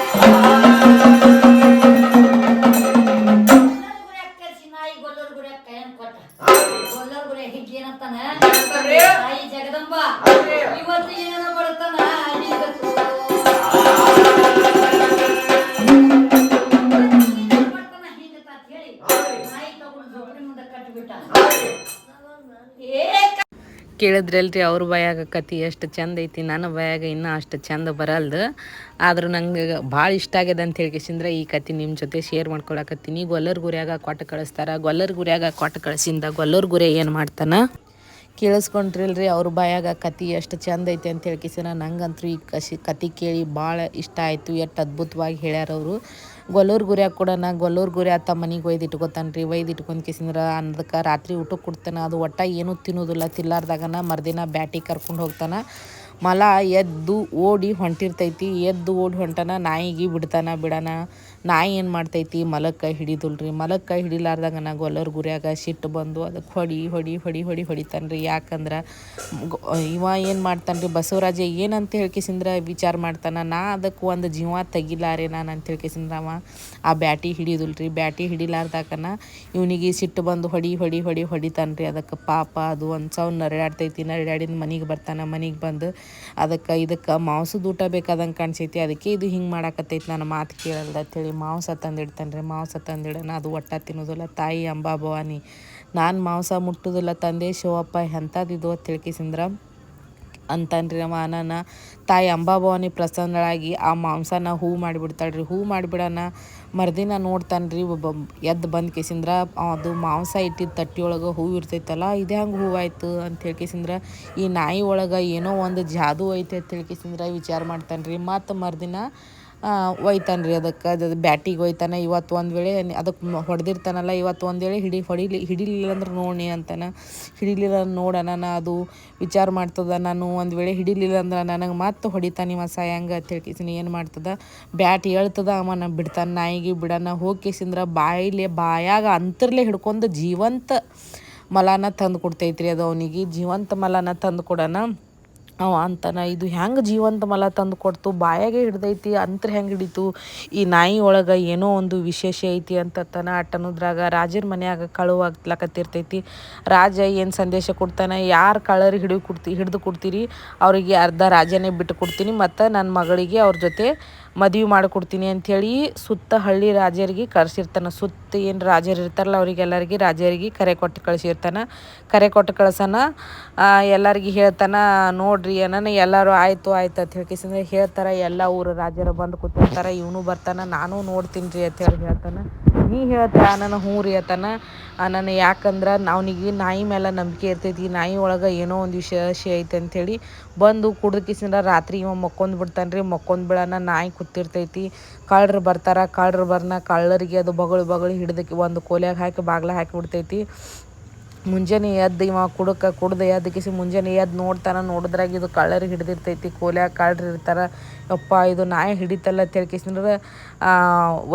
ಒಲ್ಲರ್ಗುರೆ ಹಿಗ್ಗಿ ಏನತ್ತಾನ ತಾಯಿ ಜಗದಂಬ ಇವತ್ತು ಏನ ಮಾಡ್ತಾನ ಕೇಳಿದ್ರಲ್ರಿ ಅವ್ರ ಬಾಯಾಗ ಕತಿ ಎಷ್ಟು ಚಂದ ಐತಿ, ನನ್ನ ಬಾಯಾಗ ಇನ್ನೂ ಅಷ್ಟು ಚಂದ ಬರಲ್ದು. ಆದರೂ ನಂಗೆ ಭಾಳ ಇಷ್ಟ ಆಗ್ಯದ ಅಂತ ಹೇಳ್ಕೇಸಿಂದ್ರೆ ಈ ಕತಿ ನಿಮ್ಮ ಜೊತೆ ಶೇರ್ ಮಾಡ್ಕೊಳಕತ್ತೀನಿ. ಗೊಲ್ಲರ್ ಗುರಿಯಾಗ ಕೊಟ್ಟು ಕಳಿಸ್ತಾರ. ಗೊಲ್ಲರ್ ಗುರಿಯಾಗ ಕೊಟ್ಟು ಕಳಿಸಿಂದ ಗೊಲ್ಲರ್ ಗುರಿ ಏನು ಮಾಡ್ತಾನೆ? ಕೇಳಿಸ್ಕೊಂಡ್ರಿಲ್ರಿ ಅವ್ರ ಬಾಯಾಗ ಕತಿ ಎಷ್ಟು ಚಂದ ಐತಿ ಅಂತ ಹೇಳ್ಕೇಸಿನ ನಂಗಂತೂ ಈ ಕಸಿ ಕತಿ ಕೇಳಿ ಭಾಳ ಇಷ್ಟ ಆಯಿತು. ಎಷ್ಟು ಅದ್ಭುತವಾಗಿ ಹೇಳ್ಯಾರ ಅವರು. ಗೊಲ್ಲೂರು ಗುರಿಯಾಗ ಕೂಡ ನಾ ಗೊಲ್ಲೂರು ಗುರಿ ಆತ ಮನೆಗೆ ಒಯ್ದು ಇಟ್ಕೊತಾನೆ ರೀ, ಒಯ್ದು ಇಟ್ಕೊಂಡು ಕಿಸಿಂದ್ರ ಅನ್ನದಕ್ಕೆ ರಾತ್ರಿ ಊಟಕ್ಕೆ ಕೊಡ್ತಾನೆ, ಅದು ಒಟ್ಟ ಏನೂ ತಿನ್ನೋದಿಲ್ಲ, ತಿಲ್ಲಾರ್ದಾಗನ ಮರ್ದಿನ ಬ್ಯಾಟಿ ಕರ್ಕೊಂಡು ಹೋಗ್ತಾನೆ. ಮಲ ಎದ್ದು ಓಡಿ ಹೊಂಟಿರ್ತೈತಿ, ಎದ್ದು ಓಡಿ ಹೊಂಟನ ನಾಯಿಗೆ ಬಿಡ್ತಾನೆ, ಬಿಡನ. ನಾಯಿ ಏನು ಮಾಡ್ತೈತಿ? ಮಲಕ್ಕೆ ಹಿಡಿದುಲ್ರಿ. ಮಲಕ್ಕ ಹಿಡಿಲಾರ್ದಾಗ ನಾ ಗೊಲ್ಲರ್ ಗುರಿಯಾಗ ಸಿಟ್ಟು ಬಂದು ಅದಕ್ಕೆ ಹೊಡಿ ಹೊಡಿ ಹೊಡಿ ಹೊಡಿ ಹೊಡಿತಾನೆ ರೀ ಯಾಕಂದ್ರೆ ಇವ ಏನು ಮಾಡ್ತಾನೆ ರೀ ಬಸವರಾಜ ಏನಂತ ಹೇಳ್ಕೇಸಿಂದ್ರ ವಿಚಾರ ಮಾಡ್ತಾನೆ. ನಾ ಅದಕ್ಕೆ ಒಂದು ಜೀವ ತೆಗಿಲಾರೆ ನಾನು ಅಂತ ಹೇಳ್ಕೇಸಿಂದ್ರ ಅವ. ಆ ಬ್ಯಾಟಿ ಹಿಡಿಯುದಿಲ್ರಿ. ಬ್ಯಾಟಿ ಹಿಡಿಲಾರ್ದಾಕನ ಇವನಿಗೆ ಸಿಟ್ಟು ಬಂದು ಹೊಡಿ ಹೊಡಿ ಹೊಡಿ ಹೊಡಿತಾನೆ ರೀ ಅದಕ್ಕೆ ಪಾಪ ಅದು ಒಂದು ಸಾವಿರ ನರಡಾಡ್ತೈತಿ ನರಡಾಡಿನ ಮನೆಗೆ ಬರ್ತಾನೆ, ಮನೆಗೆ ಬಂದು ಅದಕ್ಕೆ ಇದಕ್ಕೆ ಮಾಂಸದ ಊಟ ಬೇಕಾದಂಗೆ ಕಾಣಿಸೈತಿ. ಅದಕ್ಕೆ ಇದು ಹಿಂಗೆ ಮಾಡಾಕತ್ತೈತಿ. ನನ್ನ ಮಾತು ಕೇಳಲ್ದ ಅಂತೇಳಿ ಮಾಂಸ ತಂದಿಡ್ತಾನೆ ರೀ ಮಾಂಸ ತಂದಿಡೋಣ ಅದು ಒಟ್ಟ ತಿನ್ನೋದಿಲ್ಲ. ತಾಯಿ ಅಂಬಾ ಭವಾನಿ. ನಾನು ಮಾಂಸ ಮುಟ್ಟುದಿಲ್ಲ ತಂದೆ, ಶಿವಪ್ಪ ಎಂಥದ್ದು ಅಂತ ತಿಳ್ಕಿಸಿಂದ್ರ ಅಂತನ್ರಿ ಅವ ನಾನು ತಾಯಿ ಅಂಬಾಭವಾನಿ ಪ್ರಸನ್ನಳಾಗಿ ಆ ಮಾಂಸನ ಹೂ ಮಾಡಿಬಿಡ್ತಾಳ್ರಿ. ಹೂ ಮಾಡಿಬಿಡೋಣ ಮರ್ದಿನ ನೋಡ್ತಾನೆ ರೀ ಒಬ್ಬ ಎದ್ದು ಬಂದು ಕೇಸಿಂದ್ರ, ಅದು ಮಾಂಸ ಇಟ್ಟಿದ್ದ ತಟ್ಟಿಯೊಳಗೆ ಹೂವು ಇರ್ತೈತಲ್ಲ, ಇದು ಹಂಗೆ ಹೂವಾಯ್ತು ಅಂತ ಹೇಳ್ಕೇಸಿಂದ್ರ ಈ ನಾಯಿ ಒಳಗೆ ಏನೋ ಒಂದು ಜಾದು ಐತೆ ಅಂತ ಹೇಳ್ಕೇಸಿಂದ್ರ ವಿಚಾರ ಮಾಡ್ತಾನೆ ರೀ ಮತ್ತು ಮರ್ದಿನ ಒಯ್ತಾನೆ ರೀ ಅದಕ್ಕೆ. ಅದು ಬ್ಯಾಟಿಗೆ ಒಯ್ತಾನೆ. ಇವತ್ತು ಒಂದು ವೇಳೆ ಅದಕ್ಕೆ ಹೊಡೆದಿರ್ತಾನಲ್ಲ, ಇವತ್ತು ಒಂದು ವೇಳೆ ಹಿಡಿ, ಹೊಡಿಲಿ ಹಿಡಿಲಿಲ್ಲ ಅಂದ್ರೆ ನೋಡಿ ಅಂತಾನೆ. ಹಿಡಿಲಿಲ್ಲ ನೋಡೋಣ ನಾ ಅದು ವಿಚಾರ ಮಾಡ್ತದ ನಾನು, ಒಂದು ವೇಳೆ ಹಿಡಿಲಿಲ್ಲ ಅಂದ್ರೆ ನನಗೆ ಮತ್ತೆ ಹೊಡಿತಾನೆ ಇವ ಸಾಯಂಗ ಅಂತ ಹೇಳ್ಕೇಸಿನಿ ಏನು ಮಾಡ್ತದ? ಬ್ಯಾಟ್ ಹೇಳ್ತದ, ಅವ ನಾನು ಬಿಡ್ತಾನೆ ನಾಯಿಗೆ ಬಿಡೋಣ ಹೋಗ್ಕೇಸಿಂದ್ರ ಬಾಯಿಲೆ, ಬಾಯಾಗ ಅಂತರ್ಲೆ ಹಿಡ್ಕೊಂಡು ಜೀವಂತ ಮಲಾನ ತಂದು ಕೊಡ್ತೈತ್ರಿ ಅದು ಅವನಿಗೆ. ಜೀವಂತ ಮಲಾನ ತಂದು ಕೊಡೋಣ ಅವ ಅಂತಾನ, ಇದು ಹೆಂಗೆ ಜೀವಂತ ಮಲ ತಂದು ಕೊಡ್ತು? ಬಾಯಾಗೆ ಹಿಡ್ದೈತಿ, ಅಂತ್ರ ಹೆಂಗೆ ಹಿಡಿತು? ಈ ನಾಯಿ ಒಳಗೆ ಏನೋ ಒಂದು ವಿಶೇಷ ಐತಿ ಅಂತತನ ಅಟ್ಟನುದ್ರಾಗ ರಾಜರ ಮನೆಯಾಗ ಕಳುವು ಆಗ್ಲಕತ್ತಿರ್ತೈತಿ ರಾಜ ಏನು ಸಂದೇಶ ಕೊಡ್ತಾನೆ? ಯಾರು ಕಳರ್ ಹಿಡಿ ಕೊಡ್ತಿ, ಹಿಡಿದು ಕೊಡ್ತೀರಿ? ಅವರಿಗೆ ಅರ್ಧ ರಾಜನೇ ಬಿಟ್ಟು ಕೊಡ್ತೀನಿ, ಮತ್ತು ನನ್ನ ಮಗಳಿಗೆ ಅವ್ರ ಜೊತೆ ಮದುವೆ ಮಾಡಿಕೊಡ್ತೀನಿ ಅಂಥೇಳಿ ಸುತ್ತ ಹಳ್ಳಿ ರಾಜರಿಗೆ ಕರೆಸಿರ್ತಾನೆ. ಸುತ್ತ ಏನು ರಾಜರು ಇರ್ತಾರಲ್ಲ ಅವರಿಗೆಲ್ಲರಿಗೆ ರಾಜರಿಗೆ ಕರೆ ಕೊಟ್ಟು ಕಳಿಸಿರ್ತಾನೆ. ಕರೆ ಕೊಟ್ಟು ಕಳ್ಸನ ಎಲ್ಲರಿಗೆ ಹೇಳ್ತಾನೆ, ನೋಡ್ರಿ ಏನನ ಎಲ್ಲರೂ ಆಯಿತು, ಆಯ್ತು ಅಂತ ಹೇಳ್ಕೇಸಂದ್ರೆ ಹೇಳ್ತಾರೆ. ಎಲ್ಲ ಊರು ರಾಜರು ಬಂದು ಕೂತಿರ್ತಾರೆ. ಇವನು ಬರ್ತಾನೆ, ನಾನು ನೋಡ್ತೀನಿ ರೀ ಅಂತ ಹೇಳಿ ಹೇಳ್ತಾನೆ. ನೀ ಹೇಳ್ತಾ ನಾನು ಹ್ಞೂ ರೀ ಆತನ. ನಾನು ಯಾಕಂದ್ರೆ ಅವನಿಗೆ ನಾಯಿ ಮೇಲೆ ನಂಬಿಕೆ ಇರ್ತೈತಿ, ನಾಯಿ ಒಳಗೆ ಏನೋ ಒಂದು ವಿಶೇಷ ಐತೆ ಅಂಥೇಳಿ ಬಂದು ಕುಡ್ದಕ್ಕಿಸಿಂದ ರಾತ್ರಿ ಇವ ಮಕ್ಕೊಂದು ಬಿಡ್ತಾನೆ ರೀ ಮಕ್ಕೊಂದು ಬಿಡೋಣ ನಾಯಿ ಕೂತಿರ್ತೈತಿ. ಕಳ್ಳರು ಬರ್ತಾರೆ, ಕಳ್ಳರು ಬರ್ನ ಕಳ್ಳರಿಗೆ ಅದು ಬಗಳು ಬಗಳು ಹಿಡ್ದಕ್ಕೆ ಒಂದು ಕೋಲ್ಯಾಗ ಹಾಕಿ, ಬಾಗ್ಲ ಹಾಕಿ ಬಿಡ್ತೈತಿ. ಮುಂಜಾನೆ ಎದ್ದು ಇವ ಕುಡಕ್ಕೆ ಕುಡ್ದು ಎದ್ದು ಕಿಸಿ ಮುಂಜಾನೆ ಎದ್ದು ನೋಡ್ತಾನೆ, ನೋಡಿದ್ರಾಗ ಇದು ಕಳ್ಳರಿಗೆ ಹಿಡ್ದಿರ್ತೈತಿ, ಕೋಲ್ಯಾಗ ಕಳ್ಳರು ಇರ್ತಾರೆ. ಯಪ್ಪ, ಇದು ನಾಯಿ ಹಿಡಿತಲ್ಲ ಅಂತ ಹೇಳಿ ಕಿಸಿಂದ್ರೆ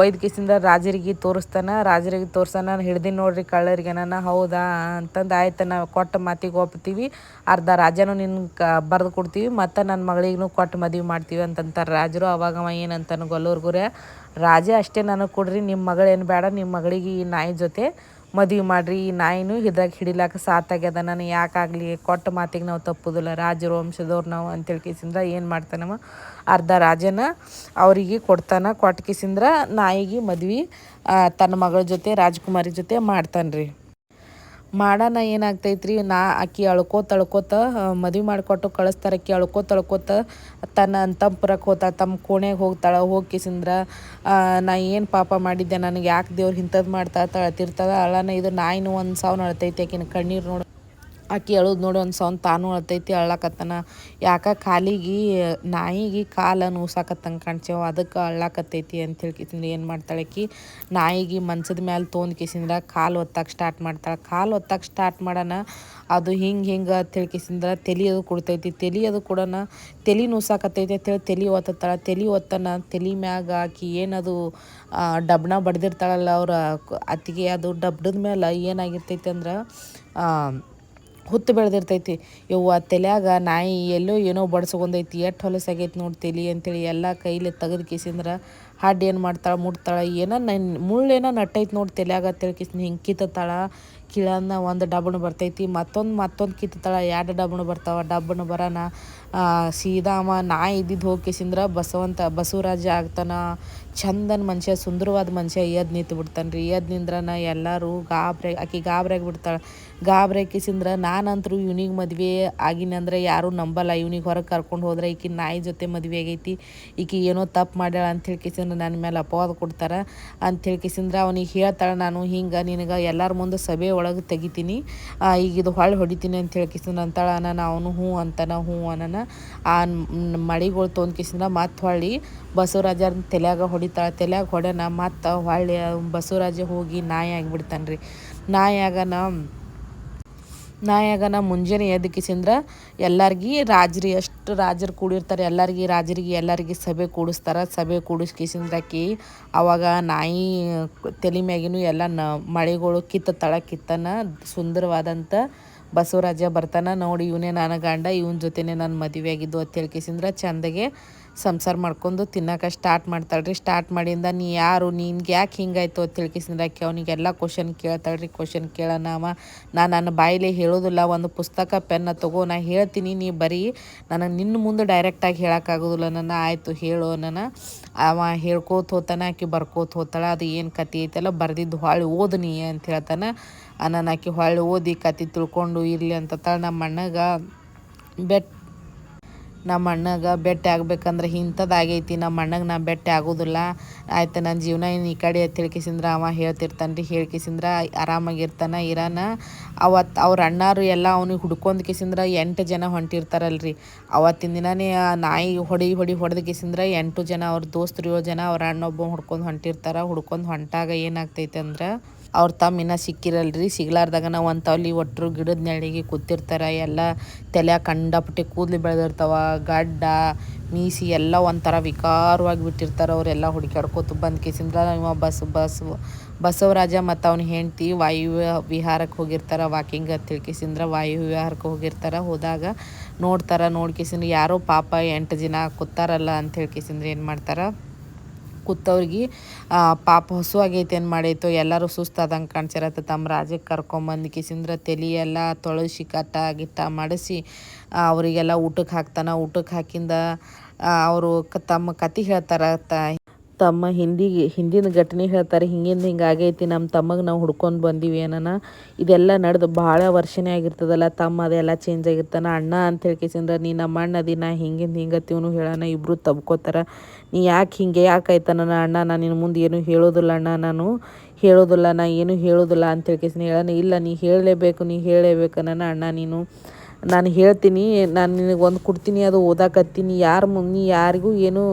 ಒಯ್ದು ಕಿಸಿಂದ ರಾಜರಿಗೆ ತೋರಿಸ್ತಾನೆ. ರಾಜರಿಗೆ ತೋರ್ಸಾನ ಹಿಡ್ದಿನಿ ನೋಡ್ರಿ ಕಳ್ಳರಿಗೆ ನಾನು ಹೌದಾ ಅಂತಂದು ಆಯ್ತು, ನಾವು ಕೊಟ್ಟ ಮಾತಿಗೆ ಒಪ್ತೀವಿ. ಅರ್ಧ ರಾಜನೂ ನಿನ್ನ ಕ, ಬರೆದು ಕೊಡ್ತೀವಿ, ಮತ್ತು ನನ್ನ ಮಗಳಿಗೂ ಕೊಟ್ಟು ಮದುವೆ ಮಾಡ್ತೀವಿ ಅಂತಂತಾರೆ ರಾಜರು. ಅವಾಗ ಅವ ಏನಂತಾನ ಗೊಲ್ಲೂರು ಗುರೆ ರಾಜ, ಅಷ್ಟೇ ನನಗೆ ಕೊಡ್ರಿ ನಿಮ್ಮ ಮಗಳೇನು ಬೇಡ ನಿಮ್ಮ ಮಗಳಿಗೆ ಈ ನಾಯಿ ಜೊತೆ ಮದುವೆ ಮಾಡ್ರಿ, ಈ ನಾಯಿನೂ ಇದ್ರಾಗ ಹಿಡಿಲಾಕ ಸಾತಾಗ್ಯದ ನಾನು ಯಾಕಾಗಲಿ ಕೊಟ್ಟ ಮಾತಿಗೆ ನಾವು ತಪ್ಪುದಿಲ್ಲ. ರಾಜರ, ವಂಶದವ್ರು ನಾವು ಅಂತೇಳಿ ಕಿಸಿಂದ್ರ ಏನು ಮಾಡ್ತಾನವ? ಅರ್ಧ ರಾಜನ ಅವರಿಗೆ ಕೊಡ್ತಾನ, ಕೊಟ್ಟ ಕಿಸಿಂದ್ರ ನಾಯಿಗೆ ಮದ್ವೆ ತನ್ನ ಮಗಳ ಜೊತೆ, ರಾಜ್ಕುಮಾರಿ ಜೊತೆ ಮಾಡ್ತಾನೆ ರೀ ಮಾಡೋಣ ಏನಾಗ್ತೈತ್ರಿ? ನಾ ಆಕಿ ಅಳ್ಕೋತ ಅಳ್ಕೋತ ಮದುವೆ ಮಾಡಿಕೊಟ್ಟು ಕಳಿಸ್ತಾರೆ ಆಕಿ ಅಳ್ಕೋತ ಅಳ್ಕೋತ ತನ್ನ ಅಂತಂಪುರಕ್ಕೆ ಹೋಗ್ತಾಳೆ, ತಮ್ಮ ಕೋಣೆಗೆ ಹೋಗ್ತಾಳೆ, ಹೋಗಿ ಕಿಸಿಂದ್ರ ನಾ ಏನು ಪಾಪ ಮಾಡಿದ್ದೆ, ನನಗೆ ಯಾಕೆ ದೇವ್ರು ಇಂಥದ್ದು ಮಾಡ್ತಾ ಅಳ್ತಿರ್ತದ ಅಳನ ಇದು ನಾಯಿನೂ ಒಂದು ಸಾವ್ನ ಅಳ್ತೈತಿ ಆಕಿನ ಕಣ್ಣೀರು ನೋಡಿ ಆಕಿ ಅಳುದು ನೋಡಿ ಒಂದು ಸೌಂಡ್ ತಾನು ಅಳ್ತೈತಿ ಅಳ್ಳಾಕತ್ತನ ಯಾಕೆ ಕಾಲಿಗೆ, ನಾಯಿಗೆ ಕಾಲ ನೂಸಾಕತ್ತಂಗೆ ಕಾಣ್ಸೇವು ಅದಕ್ಕೆ ಅಳ್ಳಾಕತ್ತೈತಿ ಅಂತ ಹೇಳ್ಕಿಸಿಂದ ಏನು ಮಾಡ್ತಾಳೆ ಆಕಿ? ನಾಯಿಗೆ ಮನ್ಸದ ಮ್ಯಾಲೆ ಕಿಸಿಂದ್ರ ಕಾಲು ಒತ್ತಕ್ಕೆ ಸ್ಟಾರ್ಟ್ ಮಾಡ್ತಾಳೆ. ಕಾಲು ಒತ್ತಕ್ಕೆ ಸ್ಟಾರ್ಟ್ ಮಾಡೋಣ ಅದು ಹಿಂಗೆ ಹಿಂಗೆ ಅಂತ ಹೇಳ್ಕಿಸಿಂದ್ರ ತಲೆ ಅದು ಕೊಡ್ತೈತಿ. ತಲೆ ಅದು ಕೊಡೋಣ ತಲೆ ನೂಸಾಕತ್ತೈತಿ ಅಂತೇಳಿ ತಲೆ ಒತ್ತತ್ತಾಳೆ. ತಲೆ ಒತ್ತನ, ತಲೆ ಮ್ಯಾಗ ಆಕಿ ಏನದು ಡಬ್ನ ಬಡ್ದಿರ್ತಾಳಲ್ಲ ಅವ್ರ ಅತ್ತಿಗೆ, ಅದು ಡಬ್ಡದ ಮೇಲೆ ಏನಾಗಿರ್ತೈತಿ ಅಂದ್ರೆ ಹುತ್ತು ಬೆಳೆದಿರ್ತೈತಿ. ಯವ್ವ, ತಲೆಯಾಗ ನಾಯಿ ಎಲ್ಲೋ ಏನೋ ಬಡ್ಸ್ಕೊಂಡೈತಿ. ಎಷ್ಟು ಹೊಲಸಾಗೈತಿ ನೋಡಿ ತೆಲಿ ಅಂತೇಳಿ ಎಲ್ಲ ಕೈಲಿ ತೆಗೆದು ಕಿಸಿಂದ್ರೆ ಹಾಡ್ ಏನು ಮಾಡ್ತಾಳೆ, ಮುಟ್ತಾಳೆ, ಏನೋ ನನ್ನ ಮುಳ್ಳೇನೋ ನಟ್ಟೈತಿ ನೋಡಿ ತಲೆಯಾಗ ಕಿಸಿನ ಹಿಂಗೆ ಕಿತ್ತತ್ತಾಳ ಕೀಳನ್ನ ಒಂದು ಡಬ್ಬಣ ಬರ್ತೈತಿ, ಮತ್ತೊಂದು ಮತ್ತೊಂದು ಕಿತ್ತತಾಳ. ಎರಡು ಡಬ್ಬಣ ಬರ್ತಾವೆ ಡಬ್ಬಣ ಬರೋಣ ಸೀದಾಮ ನಾಯಿ ಇದ್ದಿದ್ದು ಹೋಗಿ ಕಿಸಿಂದ್ರ ಬಸವಂತ ಬಸವರಾಜ ಆಗ್ತಾನ. ಚಂದನ ಮನುಷ್ಯ, ಸುಂದರವಾದ ಮನುಷ್ಯ ಎದ್ದು ನಿಂತು ಬಿಡ್ತಾನೆ ರೀ ಎದ್ದು ನಿಂದ್ರನ ಎಲ್ಲರೂ ಗಾಬ್ರೆ ಆಕೆ ಗಾಬ್ರಾಗಿ ಬಿಡ್ತಾಳೆ. ಗಾಬ್ರಿ ಆಕಿಸಿಂದ್ರೆ ನಾನಂತರೂ ಇವ್ನಿಗೆ ಮದುವೆ ಆಗಿನಂದ್ರೆ ಯಾರೂ ನಂಬಲ್ಲ. ಇವ್ನಿಗೆ ಹೊರಗೆ ಕರ್ಕೊಂಡು ಹೋದ್ರೆ ಈಕಿ ನಾಯಿ ಜೊತೆ ಮದುವೆ ಆಗೈತಿ. ಈಕಿ ಏನೋ ತಪ್ಪು ಮಾಡ್ಯಾಳ ಅಂಥೇಳಿ ಹೇಳ್ಕಿಸಿಂದ್ರೆ ನನ್ನ ಮೇಲೆ ಅಪವಾದ ಕೊಡ್ತಾರೆ ಅಂಥೇಳಿ ಹೇಳ್ಕಿಸಿಂದ್ರೆ ಅವನಿಗೆ ಹೇಳ್ತಾಳೆ ನಾನು, ಹಿಂಗೆ ನಿನಗೆ ಎಲ್ಲರ ಮುಂದೆ ಸಭೆ ಒಳಗೆ ತೆಗಿತೀನಿ. ಈಗ ಇದು ಹೊಳ್ಳಿ ಹೊಡಿತೀನಿ ಅಂಥೇಳಿ ಕಿಸಿಂದ್ರ ಅಂತಾಳೆ. ನಾನು ಅವನು ಹ್ಞೂ ಅಂತಾನ, ಹ್ಞೂ ಅನ್ನನ. ಆ ಮಳಿಗಳು ತೊಗೊಂಡು ಕಿಸಿಂದ್ರ ಮತ್ತೆ ಹೊಳ್ಳಿ ಬಸವರಾಜರ ತಲೆಯಾಗ ಹೊಡಿತಾಳೆ. ತಲೆಯಾಗ ಹೊಡ್ಯಾನ, ಮತ್ತು ಹೊಳ್ಳಿ ಬಸವರಾಜ ಹೋಗಿ ನಾಯಿ ಆಗಿಬಿಡ್ತಾನೆ ರೀ ನಾಯಿ ಆಗನ ನಾಯಾಗನ ಮುಂಜಾನೆ ಎದ್ದು ಕಿಸಿಂದ್ರ ಎಲ್ಲರಿಗೆ ರಾಜ್ರಿ ಎಷ್ಟು ರಾಜರು ಕೂಡಿರ್ತಾರೆ, ಎಲ್ಲರಿಗೆ ರಾಜರಿಗೆ ಎಲ್ಲರಿಗೆ ಸಭೆ ಕೂಡಿಸ್ತಾರೆ. ಸಭೆ ಕೂಡಿಸ್ಕಿಸಿಂದ್ರಕಿ ಅವಾಗ ನಾಯಿ ತಲೆ ಮ್ಯಾಗಿನೂ ಎಲ್ಲ ನ ಮಳೆಗಳು ಕಿತ್ತ ತಳ ಕಿತ್ತನ ಸುಂದರವಾದಂಥ ಬಸವರಾಜ ಬರ್ತಾನ. ನೋಡಿ ಇವನೇ ನನ್ನ ಗಂಡ, ಇವನ ಜೊತೆನೇ ನಾನು ಮದುವೆ ಆಗಿದ್ದು ಅಂತ ಕಿಸಿಂದ್ರ ಚಂದಗೆ ಸಂಸಾರ ಮಾಡ್ಕೊಂಡು ತಿನ್ನೋಕೆ ಸ್ಟಾರ್ಟ್ ಮಾಡ್ತಾಳ್ರಿ. ಸ್ಟಾರ್ಟ್ ಮಾಡಿಂದ ನೀ ಯಾರು, ನಿನ್ಗೆ ಯಾಕೆ ಹಿಂಗಾಯ್ತು ಅಂತ ತಿಳ್ಕಿಸಿದ್ರಾಕಿ ಅವನಿಗೆಲ್ಲ ಕ್ವಶನ್ ಕೇಳ್ತಾಳ್ರಿ. ಕ್ವಶನ್ ಕೇಳೋಣ ಅವ. ನಾನು ನನ್ನ ಬಾಯಿಲೆ ಹೇಳೋದಿಲ್ಲ. ಒಂದು ಪುಸ್ತಕ, ಪೆನ್ನ ತಗೋ, ನಾ ಹೇಳ್ತೀನಿ. ನೀ ಬರೀ ನನಗೆ ನಿನ್ನ ಮುಂದೆ ಡೈರೆಕ್ಟಾಗಿ ಹೇಳೋಕ್ಕಾಗೋದಿಲ್ಲ ನನ್ನ ಆಯಿತು ಹೇಳು ನನ್ನ ಅವ ಹೇಳ್ಕೋತ ಹೋತಾನೆ, ಆಕೆ ಬರ್ಕೋತ ಹೋತಾಳೆ. ಅದು ಏನು ಕತೆ ಐತಲ್ಲ? ಬರೆದಿದ್ದು ಹೊಳ್ಳಿ ಓದು ನೀ ಅಂತ ಹೇಳ್ತಾನೆ. ನಾನು ಆಕೆ ಹೊಳ್ಳಿ ಓದಿ ಕತೆ ತಿಳ್ಕೊಂಡು ಇರಲಿ ಅಂತ ನಮ್ಮ ಅಣ್ಣಗ ಬೆಟ್ ನಮ್ಮ ಅಣ್ಣಗೆ ಬೆಟ್ಟ ಆಗ್ಬೇಕಂದ್ರೆ ಇಂಥದ್ದಾಗೈತಿ ನಮ್ಮ ಅಣ್ಣಗೆ ನಾ ಬೆಟ್ಟ ಆಗೋದಿಲ್ಲ. ಆಯ್ತು ನನ್ನ ಜೀವನ ಏನು ಈ ಕಡೆ ಅಂತ ಹೇಳ್ಕಿಸಿಂದ್ರ ಅವ ಹೇಳ್ತಿರ್ತಾನೆ ರೀ ಹೇಳ್ಕಿಸಿಂದ್ರ ಆರಾಮಾಗಿರ್ತಾನೆ, ಇರಾನ. ಅವತ್ತು ಅವ್ರ ಅಣ್ಣಾರು ಎಲ್ಲ ಅವ್ನಿಗೆ ಹುಡ್ಕೊಂಡ್ ಕಿಸಿಂದ್ರೆ ಎಂಟು ಜನ ಹೊಂಟಿರ್ತಾರಲ್ರಿ. ಅವತ್ತಿನ ದಿನನೇ ನಾಯಿ ಹೊಡಿ ಹೊಡಿ ಹೊಡೆದ ಕಿಸಿಂದ್ರೆ ಎಂಟು ಜನ, ಅವ್ರ ದೋಸ್ತರು ಏಳು ಜನ ಅವ್ರ ಅಣ್ಣೊಬ್ಬ ಹುಡ್ಕೊಂಡು ಹೊಂಟಿರ್ತಾರೆ. ಹುಡ್ಕೊಂಡು ಹೊಂಟಾಗ ಏನಾಗ್ತೈತೆ ಅಂದ್ರೆ ಅವ್ರ ಇನ್ನೂ ಸಿಕ್ಕಿರಲ್ರಿ. ಸಿಗ್ಲಾರ್ದಾಗ ನಾವು ಒಂದು ತವಲಿ ಒಟ್ಟರು ಗಿಡದ ನೆಳಿಗೆ ಕೂತಿರ್ತಾರೆ. ಎಲ್ಲ ತಲೆ ಕಂಡಪಟ್ಟೆ ಕೂದಲು ಬೆಳೆದಿರ್ತಾವ. ಗಡ್ಡ, ಮೀಸಿ ಎಲ್ಲ ಒಂಥರ ವಿಕಾರವಾಗಿ ಬಿಟ್ಟಿರ್ತಾರೆ. ಅವರೆಲ್ಲ ಹುಡುಕಾಡ್ಕೋತ ಬಂದು ಕೇಸಿಂದ್ರ ಇವ ಬಸ್ ಬಸ್, ಬಸವರಾಜ ಮತ್ತು ಅವ್ನ ಹೆಂಡ್ತಿ ವಾಯು ವಿಹಾರಕ್ಕೆ ಹೋಗಿರ್ತಾರೆ. ವಾಕಿಂಗ್ ಅಂತ ತಿಳ್ಕಿಸಿಂದ್ರ ವಾಯು ವಿಹಾರಕ್ಕೆ ಹೋಗಿರ್ತಾರೆ. ಹೋದಾಗ ನೋಡ್ತಾರೆ. ನೋಡ್ಕೇಸಿಂದ್ರೆ ಯಾರೋ ಪಾಪ ಎಂಟು ಜನ ಕೂತಾರಲ್ಲ ಅಂತ ಹೇಳ್ಕೇಸಿಂದ್ರೆ ಏನು ಮಾಡ್ತಾರೆ? ಕೂತವ್ರಿಗೆ ಪಾಪ ಹಸು ಆಗೈತೆ ಏನು ಮಾಡೈತೋ, ಎಲ್ಲರೂ ಸುಸ್ತಾದಂಗೆ ಕಾಣ್ಸಿರತ್ತೆ. ತಮ್ಮ ರಾಜಕ್ಕೆ ಕರ್ಕೊಂಬಂದು ಕಿಸಿಂದ್ರ ತಲೆ ಎಲ್ಲ ತೊಳಸಿ, ಕಟ್ಟ, ಗಿಟ್ಟ ಮಾಡಿಸಿ ಅವರಿಗೆಲ್ಲ ಊಟಕ್ಕೆ ಹಾಕ್ತಾನೆ. ಊಟಕ್ಕೆ ಹಾಕಿಂದ ಅವರು ಕ, ತಮ್ಮ ಕತೆ ಹೇಳ್ತಾರೆ ತ, ತಮ್ಮ ಹಿಂದಿಗೆ, ಹಿಂದಿನ ಘಟನೆ ಹೇಳ್ತಾರೆ, ಹಿಂಗಿಂದ ಹಿಂಗೆ ಆಗೈತಿ ನಮ್ಮ ತಮ್ಮಗೆ ನಾವು ಹುಡ್ಕೊಂಡು ಬಂದೀವಿ ಏನನ ಇದೆಲ್ಲ ನಡೆದು ಭಾಳ ವರ್ಷನೇ ಆಗಿರ್ತದಲ್ಲ, ತಮ್ಮ ಅದೆಲ್ಲ ಚೇಂಜ್ ಆಗಿರ್ತಾನೆ. ಅಣ್ಣ ಅಂತ ಹೇಳ್ಕೇಸಿಂದ್ರ ನೀ ನಮ್ಮ ಅಣ್ಣ ದಿನ ಹಿಂಗಿಂದ ಹಿಂಗತ್ತಿವನು ಹೇಳೋಣ ಇಬ್ಬರು ತಬ್ಕೋತಾರ. ನೀ ಯಾಕೆ ಹಿಂಗೆ ಯಾಕೆ ಆಯ್ತ ನನ್ನ ಅಣ್ಣ ನಾನು ನಿನ್ನ ಮುಂದೆ ಏನು ಹೇಳೋದಿಲ್ಲ ಅಣ್ಣ ನಾನು. ಹೇಳೋದಿಲ್ಲ, ನಾ ಏನು ಹೇಳೋದಿಲ್ಲ ಅಂತ ಹೇಳ್ಕೇಸಿನ ಹೇಳೋಣ ಇಲ್ಲ, ನೀ ಹೇಳಲೇಬೇಕು ನೀ ಹೇಳಲೇಬೇಕು ನನ್ನ ಅಣ್ಣ ನೀನು. ನಾನು ಹೇಳ್ತೀನಿ, ನಾನು ನಿನಗೆ ಒಂದು ಕೊಡ್ತೀನಿ, ಅದು ಓದಾಕತ್ತೀನಿ ಯಾರು ಮುಂದೆ ನೀ ಯಾರಿಗೂ ಏನು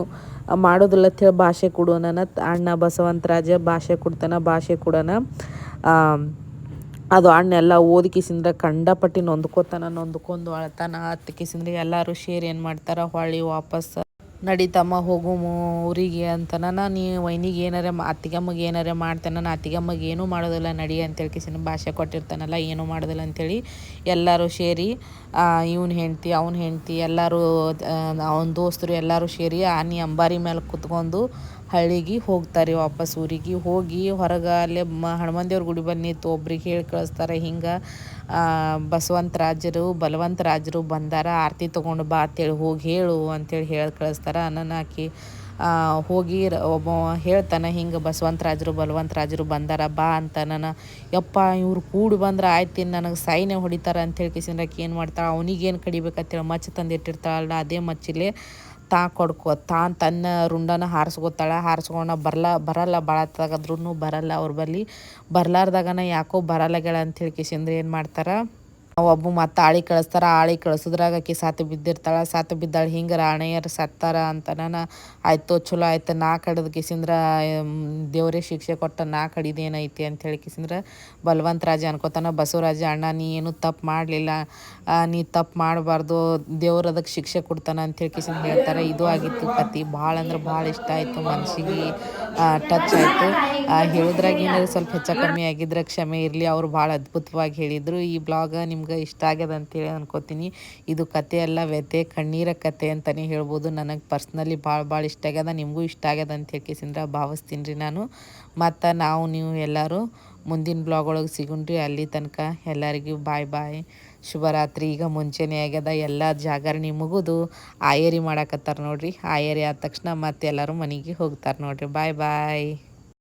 ಮಾಡೋದಿಲ್ಲ ಅಂತ ಹೇಳಿ ಭಾಷೆ ಕೊಡು ನನ್ನ ಅಣ್ಣ ಬಸವಂತರಾಜ ಭಾಷೆ ಕೊಡ್ತಾನ, ಭಾಷೆ ಕೊಡೋಣ. ಅದು ಅಣ್ಣ ಎಲ್ಲ ಕಿಸಿಂದ್ರ ಕಂಡಪಟ್ಟಿ ನೊಂದ್ಕೋತಾನ, ನೊಂದ್ಕೊಂಡು ಅಳ್ತಾನ. ಹತ್ತು ಕಿಸಿಂದ್ರ ಎಲ್ಲರೂ ಶೇರ್ ಏನು ಮಾಡ್ತಾರೆ? ಹೊಳ್ಳಿ ವಾಪಸ್ ನಡಿತಮ್ಮ, ಹೋಗು ಊರಿಗೆ ಅಂತನ. ನೀ ವೈನಿಗೆ ಏನಾರ ಅತ್ತಿಗಮ್ಮಗೆ ಏನಾರ ಮಾಡ್ತಾನೆ. ನಾನು ಅತ್ತಿಗೆಮ್ಮಗೆ ಏನೂ ಮಾಡೋದಿಲ್ಲ. ನಡಿ ಅಂತೇಳಿ ಕಿಸಿನ ಭಾಷೆ ಕೊಟ್ಟಿರ್ತಾನಲ್ಲ, ಏನೂ ಮಾಡೋದಿಲ್ಲ ಅಂಥೇಳಿ ಎಲ್ಲರೂ ಸೇರಿ ಇವನ ಹೆಂಡ್ತಿ, ಅವ್ನ ಹೆಂಡ್ತಿ ಎಲ್ಲರೂ ಅವನ ದೋಸ್ತರು ಎಲ್ಲರೂ ಸೇರಿ ಆನಿ ಅಂಬಾರಿ ಮೇಲೆ ಕುತ್ಕೊಂಡು ಹಳ್ಳಿಗೆ ಹೋಗ್ತಾರೆ ವಾಪಸ್ ಊರಿಗೆ. ಹೋಗಿ ಹೊರಗೆ ಅಲ್ಲೇ ಮ ದೇವ್ರ ಗುಡಿ ಬಂದು ನಿಂತು ಒಬ್ರಿಗೆ ಹೇಳಿ ಕಳಿಸ್ತಾರೆ, ಹಿಂಗೆ ಬಸವಂತ ರಾಜರು, ಬಲವಂತ ರಾಜರು ಬಂದಾರ, ಆರತಿ ತೊಗೊಂಡು ಬಾ ಅಂತೇಳಿ ಹೋಗಿ ಹೇಳು ಅಂತೇಳಿ ಹೇಳಿ ಕಳಿಸ್ತಾರೆ. ಅನ್ನನ ಆಕಿ ಹೋಗಿ ಒಬ್ಬ ಹೇಳ್ತಾನೆ, ಹಿಂಗೆ ಬಸವಂತ ರಾಜರು, ಬಲವಂತ ರಾಜರು ಬಂದಾರ, ಬಾ ಅಂತ ನನ್ನ ಯಪ್ಪ ಇವ್ರು ಕೂಡಿ ಬಂದ್ರೆ ಆಯ್ತು ನನಗೆ ಸೈನೆ ಹೊಡಿತಾರೆ ಅಂತೇಳಿ ಕಿಸಿಂದ್ರಾಕಿ ಏನು ಮಾಡ್ತಾಳೆ ಅವನಿಗೇನು ಕಡಿಬೇಕಂತೇಳಿ ಮಚ್ಚ ತಂದಿಟ್ಟಿರ್ತಾಳಲ್ಲ, ಅದೇ ಮಚ್ಚಿಲೆ ತಾ ಕೊಡ್ಕೊ ತಾನು ತನ್ನ ರುಂಡನ ಹಾರಿಸ್ಕೊತಾಳೆ. ಹಾರಿಸ್ಕೊಂಡ ಬರಲ್ಲ ಬರಲ್ಲ ಭಾಳ ತೆಗದ್ರೂ ಬರಲ್ಲ ಅವ್ರ ಬಲ್ಲಿ. ಬರಲಾರ್ದಾಗನ ಯಾಕೋ ಬರಲ್ಲಗಳಂತ ಹೇಳಿ ಕಿಸಿಂದ್ರ ಏನು ಮಾಡ್ತಾರೆ? ಒಬ್ಬ ಮತ್ತೆ ಆಳಿ ಕಳಿಸ್ತಾರ, ಆಳಿ ಕಳಿಸಿದ್ರಾಗ ಆಕಿ ಸಾತು ಬಿದ್ದಿರ್ತಾಳ, ಸಾತು ಬಿದ್ದಾಳೆ, ಹಿಂಗೆ ರಾಣಿಯರು ಸತ್ತಾರ ಅಂತ ನಾನು ಆಯ್ತು ಚಲೋ ಆಯ್ತು, ನಾ ಕಡದ ಕಿಸಿಂದ್ರ ದೇವರೇ ಶಿಕ್ಷೆ ಕೊಟ್ಟ ನಾ ಕಡಿದೇನೈತಿ ಅಂತ ಹೇಳಿ ಕಿಸಿಂದ್ರ ಬಲವಂತ ರಾಜ ಅನ್ಕೋತಾನ ಬಸವರಾಜ ಅಣ್ಣ ನೀ ಏನು ತಪ್ಪು ಮಾಡಲಿಲ್ಲ ನೀ ತಪ್ಪು ಮಾಡಬಾರ್ದು, ದೇವ್ರ ಅದಕ್ಕೆ ಶಿಕ್ಷೆ ಕೊಡ್ತಾನ ಅಂತ ಹೇಳಿ ಕಿಸಿಂದ ಹೇಳ್ತಾರೆ, ಇದು ಆಗಿತ್ತು ಕತಿ, ಭಾಳ ಅಂದ್ರೆ ಭಾಳ ಇಷ್ಟ ಆಯಿತು ಮನ್ಸಿಗೆ ಟಚ್ ಆಯಿತು ಹೇಳಿದ್ರಾಗ ಏನಾದ್ರು ಸ್ವಲ್ಪ ಹೆಚ್ಚ ಕಮ್ಮಿ ಆಗಿದ್ರೆ ಕ್ಷಮೆ ಇರಲಿ, ಅವ್ರು ಭಾಳ ಅದ್ಭುತವಾಗಿ ಹೇಳಿದರು, ಈ ಬ್ಲಾಗ ನಿಮ್ಗೆ ಇಷ್ಟ ಆಗ್ಯದ ಅಂತೇಳಿ ಅನ್ಕೋತೀನಿ. ಇದು ಕತೆ ಎಲ್ಲ ವ್ಯತೆ ಕಣ್ಣೀರ ಕತೆ ಅಂತಲೇ ಹೇಳ್ಬೋದು. ನನಗೆ ಪರ್ಸ್ನಲಿ ಭಾಳ ಭಾಳ ಇಷ್ಟ ಆಗ್ಯದ, ನಿಮಗೂ ಇಷ್ಟ ಆಗ್ಯದ ಅಂತ ಹೇಳ್ಕೇಸಿಂದ್ರೆ ಭಾವಿಸ್ತೀನಿ ರೀ ನಾನು. ಮತ್ತು ನಾವು ನೀವು ಎಲ್ಲರೂ ಮುಂದಿನ ಬ್ಲಾಗ್ ಒಳಗೆ ಸಿಗುಣ್ರಿ ಅಲ್ಲಿ ತನಕ ಎಲ್ಲರಿಗೂ ಬಾಯ್ ಬಾಯ್. ಶುಭರಾತ್ರಿ. ಈಗ ಮುಂಚೆನೇ ಆಗ್ಯದ ಎಲ್ಲ ಜಾಗರಣೆ ಮುಗಿದು ಆಯರಿ ಮಾಡಾಕತ್ತಾರ ನೋಡ್ರಿ. ಆಯರಿ ಆದ ತಕ್ಷಣ ಮತ್ತೆ ಎಲ್ಲರೂ ಮನೆಗೆ ಹೋಗ್ತಾರೆ ನೋಡ್ರಿ. ಬಾಯ್ ಬಾಯ್.